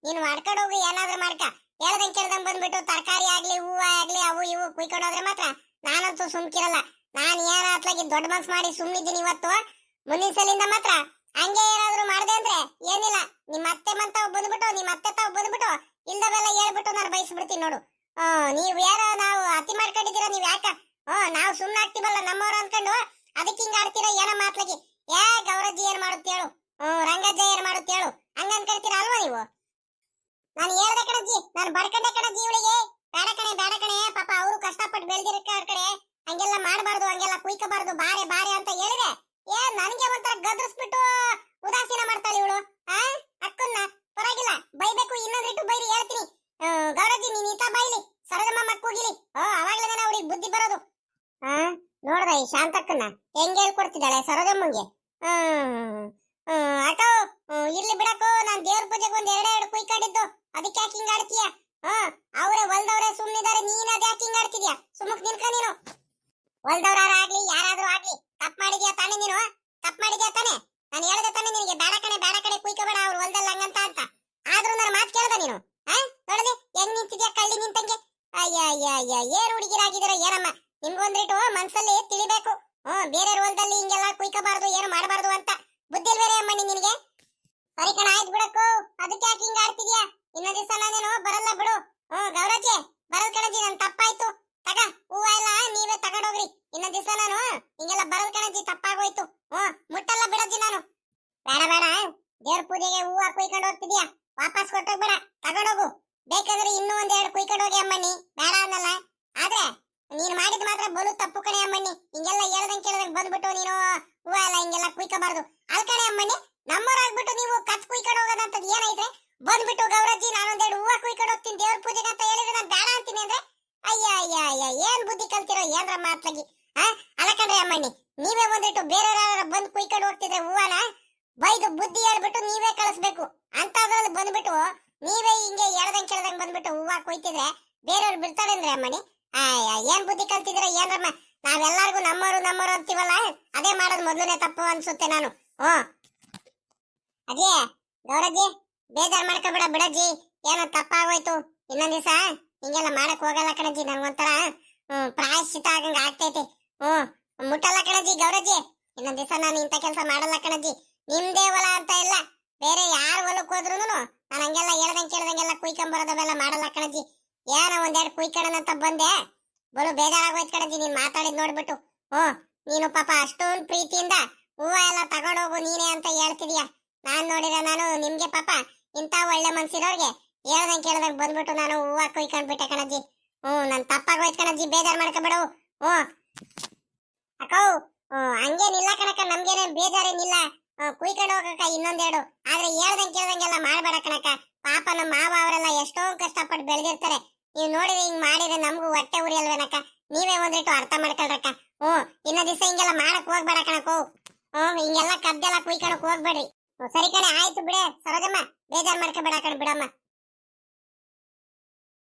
ನೀನು ಮಾಡ್ಕೊಂಡು ಹೋಗಿ, ಏನಾದ್ರೂ ಮಾಡ್ಕ. ಹೇಳ್ದಂಗ್ ಕೇಳ್ದಂಗ್ ಬಂದ್ಬಿಟ್ಟು ತರಕಾರಿ ಆಗ್ಲಿ, ಹೂವ ಆಗ್ಲಿ, ಅವು ಇವು ಕುಯ್ಕೊಂಡು ಹೋದ್ರೆ ಮಾತ್ರ ನಾನಂತೂ ಸುಮ್ಕಿರಲ್ಲ. ನಾನು ಏನ ಅತ್ಲಾಗಿ ದೊಡ್ಡ ಮನ್ಸ್ ಮಾಡಿ ಸುಮ್ಮನಿದ್ದೀನಿ ಇವತ್ತು, ಮುಂದಿನ ಸಲಿಂದ ಮಾತ್ರ ಹಂಗೆ ಏನಾದ್ರು ಮಾಡ್ದೆ ಅಂದ್ರೆ ಏನಿಲ್ಲ. ನಿಮ್ಮ ಅತ್ತೆ ಮಂತಾವ್ ಬಂದ್ಬಿಟ್ಟು ನಿಮ್ಮ ಅತ್ತೆ ತಾವ್ ಬಂದ್ಬಿಟ್ಟು ಇಲ್ದವೆಲ್ಲ ಹೇಳ್ಬಿಟ್ಟು ನಾನು ಬಯಸ್ಬಿಡ್ತೀನಿ ನೋಡು. ನೀವ್ ಯಾರೋ ನಾವು ಅತಿ ಮಾಡ್ಕೊಂಡಿದ್ದೀರಾ, ನೀವ್ ಯಾಕ? ಹ್ಮ್ ನಾವು ಸುಮ್ನೆ ಆಗ್ತೀವಲ್ಲ ನಮ್ಮವ್ರು ಅನ್ಕೊಂಡು ಅದಕ್ಕೆ ಹಿಂಗ ಆಡ್ತೀರಾ ಏನೋ ಮಾತ್ಲಾಗಿ ಏ ಗೌರಜ್ಜಿ ಏನ್ ಮಾಡುತ್ತೇಳು ಹ್ಮ್, ರಂಗಜ್ಜ ಏನ್ ಮಾಡುತ್ತೇಳು ಹಂಗ ಅನ್ಕೊಳ್ತೀರಾ ಅಲ್ವಾ ನೀವು? ನಾನು ಹೇಳ್ದೆ ಕಣಜ್ಜಿ ನಾನು ಬಡ್ಕಂಡೆ ಕಣಜ್ಜಿ ಇವಳಿಗೆ. ಬೇಡ ಕಣೆ ಬೇಡ ಕಣೆ, ಪಾಪ ಅವರು ಕಷ್ಟಪಟ್ಟು ಬೆಳೆದಿರಕ್ಕ ಕಡೆ ಹಂಗೆಲ್ಲ ಮಾಡಬಾರ್ದು, ಹಂಗೆಲ್ಲ ಕುಯ್ಕಬಾರ್ದು, ಬಾರೆ ಬಾರೆ ಅಂತ ಹೇಳಿದೆ. ಏ, ನನಗೆ ಒಂಥರ ಗದ್ರಿಸ್ಬಿಟ್ಟು ಉದಾಸೀನ ಮಾಡ್ತಾಳೆ ಇವಳು. ಆ, ಅಕ್ಕನ್ನ, ಪರವಾಗಿಲ್ಲ, ಬೈಬೇಕು ಇನ್ನೊಂದಿಟ್ಟು ಬೈರಿ, ಹೇಳ್ತೀನಿ. ಗೌರಜ್ಜಿ ನೀನ್ ಈತ ಬೈಲಿ ಸರದಮ್ಮ ಮಕ್ಕೋಗಿಲಿ ಓ ಅವಾಗ್ಲೇನೆ ಅವ್ರಿಗೆ ಬುದ್ಧಿ ಬರೋದು. ಹಾ ನೋಡ್ದ ಈ ಶಾಂತಕ್ಕನ್ನ, ಹೆಂಗೆ ಹೇಳ್ಕೊಡ್ತಿದ್ದಾಳೆ ಸರೋಜಮ್ಮಂಗೆ? ಹ್ಮ್ ಹ್ಮ್, ಇರ್ಲಿ ಬಿಡಕೋ ನಾನ್ ದೇವ್ರ ಪೂಜೆಗೆ ಒಂದ್ ಎರಡೆರಡು ಕುಯ್ಕೊಂಡಿದ್ದು ಅದಕ್ಕೆ ಯಾಕೆ ಹಿಂಗ್ ಆಡ್ತೀಯ? ಹ್ಮ್ ಅವ್ರೆ ಹೊಲ್ದವ್ರೆ ಸುಮ್ನಿದಾರೆ ನೀನ್ ಅದ್ ಯಾಕೆ ಹಿಂಗ್ ಆಡ್ತಿದ್ಯಾ? ಸುಮ್ಮಕ್ ನಿನ್ಕ ನೀನು. ಹೊಲ್ದವ್ರಾಗ್ಲಿ ಯಾರಾದ್ರೂ ಆಗ್ಲಿ ತಪ್ಪ ಮಾಡಿದ್ಯಾ ತಾನೇ ನೀನು? ತಪ್ಪ ಮಾಡಿದ್ಯಾ ತಾನೇ? ನಾನು ಹೇಳ್ದೆ ತಾನೇ ನಿನಗೆ ಬೇಡ ಕಡೆ ಬೇಡ ಕಡೆ ಕುಯ್ಕೋಬೇಡ ಅವ್ರು ಹೊಲ್ದಲ್ಲ ಹಂಗಂತ ಅಂತ. ಆದ್ರೂ ನನ್ನ ಮಾತು ಕೇಳ್ದ ನೀನು ಹಾ? ನೋಡಲಿ ಹೆಂಗ್ ನಿಂತಿದ್ಯಾ ಕಳ್ಳಿ ನಿಂತಂಗೆ? ಅಯ್ಯ ಏನ್ ಹುಡುಗಿರಾಗಿದ್ದೀರ ಏನಮ್ಮ? ನಿಮ್ಗೊಂದ್ರಿಟ್ಟು ಮನ್ಸಲ್ಲಿ ತಿಳಿಬೇಕು. ಹ್ಮ್ ಬೇರೆ ಹೊಲ್ದಲ್ಲಿ ಹಿಂಗೆಲ್ಲ ಕುಯ್ಕೋಬಾರ್ದು ಏನು ಮಾಡಬಾರ್ದು ಅಂತ. ಬುದ್ಧಿ ಇಲ್ವೇರೆ ಅಮ್ಮಣ್ಣಿ ನಿನಗೆ? ಸರಿ ಕಣ, ಆಯ್ತು ಬಿಡಕ್ಕು. ಅದಕ್ಕೆ ಯಾಕೆ ಹಿಂಗ ಆಡ್ತಿದ್ಯಾ ಇನ್ನೊಂದ್ ದಿವಸ ನಾನೇನು ಬರಲ್ಲ ಬಿಡು ಹ್ಮ್ ಗೌರಜ್ಜಿ ಬರಲ್ ಕಣಜಿ ನನ್ ತಪ್ಪಾಯ್ತು ತಗ ಹೂವ ಎಲ್ಲ ನೀವೇ ತಗೊಂಡೋಗ್ರಿ ಇನ್ನೊಂದ್ ದಿವಸ ನಾನು ಹಿಂಗೆಲ್ಲ ಬರಲ್ ಕಣಜಿ ತಪ್ಪಾಗೋಯ್ತು ಹ್ಮ್ ಮುಟ್ಟಲ್ಲ ಬಿಡಜ್ಜಿ ನಾನು ಬೇಡ ಬೇಡ ದೇವ್ರ ಪೂಜೆಗೆ ಹೂವ ಕುಯ್ಕೊಂಡು ಹೋಗ್ತಿದ್ಯಾ ವಾಪಸ್ ಕೊಟ್ಟೋಗ್ಬೇಡ ತಗೊಂಡೋಗು ಬೇಕಾದ್ರೆ ಇನ್ನೂ ಒಂದೆರಡು ಕುಯ್ಕೊಂಡು ಹೋಗಿ ಅಮ್ಮಣ್ಣಿ ಬೇಡ ಅನ್ನಲ್ಲ ಆದ್ರೆ ನೀನ್ ಮಾಡಿದ್ ಮಾತ್ರ ಬಲು ತಪ್ಪು ಕಣೆ ಅಮ್ಮಣ್ಣಿ ಹಿಂಗೆಲ್ಲ ಹೇಳ್ದಂಗ್ ಕೇಳ್ದಂಗ್ ಬಂದ್ಬಿಟ್ಟು ನೀನು ಹೂವ ಎಲ್ಲ ಹಿಂಗೆಲ್ಲ ಕುಯ್ಕೋಬಾರ್ದು ಅಲ್ ಕಣೆ ಅಮ್ಮಣ್ಣಿ ನಮ್ಮವ್ರಾಗ್ಬಿಟ್ಟು ನೀವು ಕತ್ ಕುಯ್ಕೊಂಡು ಹೋಗೋದಂತದ್ ಏನೈತೆ ಬಂದ್ಬಿಟ್ಟು ಗೌರಜ್ಜಿ ನಾನೊಂದೆರಡು ಹೂವ ಕುಯ್ಕೊಂಡು ಹೋಗ್ತೀನಿ ದೇವ್ರ ಪೂಜೆಗೆ ಅಂತ ಹೇಳಿದ್ರೆ ನಾನು ಬೇಡ ಅಂತೀನಿ ಅಂದ್ರೆ ಅಯ್ಯ ಅಯ್ಯ ಅಯ್ಯ ಏನ್ ಬುದ್ಧಿ ಕಲ್ತಿರೋ ಏನ್ರ ಮಾತ್ಲಾಗಿ ಆ ಅಲ್ಲ ಕಣ್ರಿ ಅಮ್ಮಣ್ಣಿ ನೀವೇ ಬಂದಿಟ್ಟು ಬೇರೆ ಕುಯ್ಕೊಂಡು ಹೋಗ್ತಿದ್ರೆ ಹೂವನ? ಬೈದು ಬುದ್ಧಿ ಹೇಳ್ಬಿಟ್ಟು ನೀವೇ ಕಳಿಸ್ಬೇಕು. ಅಂತದ್ರಲ್ಲಿ ಬಂದ್ಬಿಟ್ಟು, ನೀವೇ ಹಿಂಗೆ ಎಳ್ದಂಗ್ ಕೇಳ್ದಂಗ್ ಬಂದ್ಬಿಟ್ಟು ಹೂವ ಕೊಯ್ತಿದ್ರೆ ಬೇರೆಯವ್ರು ಬಿಡ್ತಾರೇನ್ರಿ ಮನೆ ಆಯಾ ಏನ್ ಬುದ್ಧಿ ಕಲ್ತಿದ್ರೆ ಏನ್ರಮ್ಮ ನಾವೆಲ್ಲರಿಗೂ ನಮ್ಮವರು ನಮ್ಮವರು ಅಂತೀವಲ್ಲ? ಅದೇ ಮಾಡೋದು ಮೊದಲನೇ ತಪ್ಪು ಅನ್ಸುತ್ತೆ ನಾನು. ಹ್ಮ್ ಅಜ್ಜಿ, ಗೌರಜ್ಜಿ, ಬೇಜಾರ್ ಮಾಡ್ಕೊಬೇಡ ಬಿಡಜ್ಜಿ. ಏನೋ ತಪ್ಪಾಗೋಯ್ತು. ಇನ್ನೊಂದ್ ದಿವಸ ಹಿಂಗೆಲ್ಲ ಮಾಡಕ್ ಹೋಗಲ್ಲ ಕಣಜ್ಜಿ, ನಂಗೊಂಥರ ಹ್ಮ್ ಪ್ರಾಯಶ್ಚಿತ ಆಗಂಗ ಆಗ್ತೈತಿ. ಹ್ಮ್ ಮುಟ್ಟಲ್ಲ ಕಣಜ್ಜಿ, ಗೌರಜ್ಜಿ. ಇನ್ನೊಂದ್ ದಿವಸ ನಾನು ಇಂಥ ಕೆಲಸ ಮಾಡಲ್ಲ ಕಣಜ್ಜಿ. ನಿಮ್ದೇ ಹೊಲ ಅಂತ ಇಲ್ಲ. ಬೇರೆ ಯಾರ ಹೊಲಕ್ ಹೋದ್ರು ನಾನು ಹಂಗೆಲ್ಲ ಹೇಳ್ದಂಗೆ ಕೇಳ್ದಂಗೆಲ್ಲ ಕುಯ್ಕೊಂಬರೋದವೆಲ್ಲ ಮಾಡಲ್ಲ ಕಣಜ್ಜಿ. ಏನೋ ಒಂದೆರಡು ಕುಯ್ಕೊಳ್ಳೋಣ ಅಂತ ಬಂದೆ. ಬಲು ಬೇಜಾರಾಗೋಯ್ತು ಕಣಜ್ಜಿ, ನೀನ್ ಮಾತಾಡಿದ್ ನೋಡ್ಬಿಟ್ಟು. ಹ್ಮ್ ನೀನು ಪಾಪ ಅಷ್ಟೊಂದು ಪ್ರೀತಿಯಿಂದ ಹೂವ ಎಲ್ಲ ತಗೊಂಡೋಗು ನೀನೇ ಅಂತ ಹೇಳ್ತಿದೀಯ. ನಾನ್ ನೋಡಿದ ನಾನು ನಿಮ್ಗೆ ಪಾಪ ಇಂಥ ಒಳ್ಳೆ ಮನ್ಸಿರೋರ್ಗೆ ಹೇಳ್ದಂಗೆ ಕೇಳ್ದಂಗೆ ಬಂದ್ಬಿಟ್ಟು ನಾನು ಹೂವ ಕುಯ್ಕೊಂಡ್ಬಿಟ್ಟೆ ಕಣಜ್ಜಿ. ಹ್ಮ್, ನನ್ ತಪ್ಪಾಗೋಯ್ತು ಕಣಜ್ಜಿ, ಬೇಜಾರ್ ಮಾಡ್ಕೊಬೇಡವು ಹ್ಮ್. ಅಕ್ಕೋ ಹ್ಮ್ ಹಂಗೇನಿಲ್ಲ ಕಣಕ್ಕ ನಮ್ಗೇನೇನ್ ಬೇಜಾರೇನಿಲ್ಲ. ಕುಯ್ಕೊಂಡು ಹೋಗಕ್ಕ ಇನ್ನೊಂದೆರಡು. ಆದ್ರೆ ಹೇಳ್ದಂಗ್ ಕೇಳ್ದಂಗೆಲ್ಲ ಮಾಡ್ಬೇಡ ಕಣಕ್ಕ. ಪಾಪ ನಮ್ಮ ಮಾವ ಅವರೆಲ್ಲ ಎಷ್ಟೋ ಕಷ್ಟಪಟ್ಟು ಬೆಳೆದಿರ್ತಾರೆ. ನೀವು ನೋಡಿದ್ರೆ ಹಿಂಗ್ ಮಾಡಿದ್ರೆ ನಮಗೂ ಹೊಟ್ಟೆ ಉರಿ ನೀವೇ ಒಂದಿಟ್ಟು ಅರ್ಥ ಮಾಡ್ಕೊಳ್ರಕ್ಕ. ಹ್ಮ್ ಇನ್ನ ದಿವಸ ಹಿಂಗೆಲ್ಲ ಮಾಡಕ್ ಹೋಗ್ಬೇಡ ಕಣಕ್ಕೋ ಹ್ಞೂ, ಹಿಂಗೆಲ್ಲ ಕದ್ದೆಲ್ಲ ಕುಯ್ಕೊಳಕ್ ಹೋಗ್ಬೇಡ್ರಿ. ಸರಿ ಕಣೆ, ಆಯ್ತು ಬಿಡೆ, ಸರೋಜಮ್ಮ. ಬೇಜಾರ್ ಮಾಡ್ಕೊಬೇಡ ಕಣ ಬಿಡಮ್ಮ.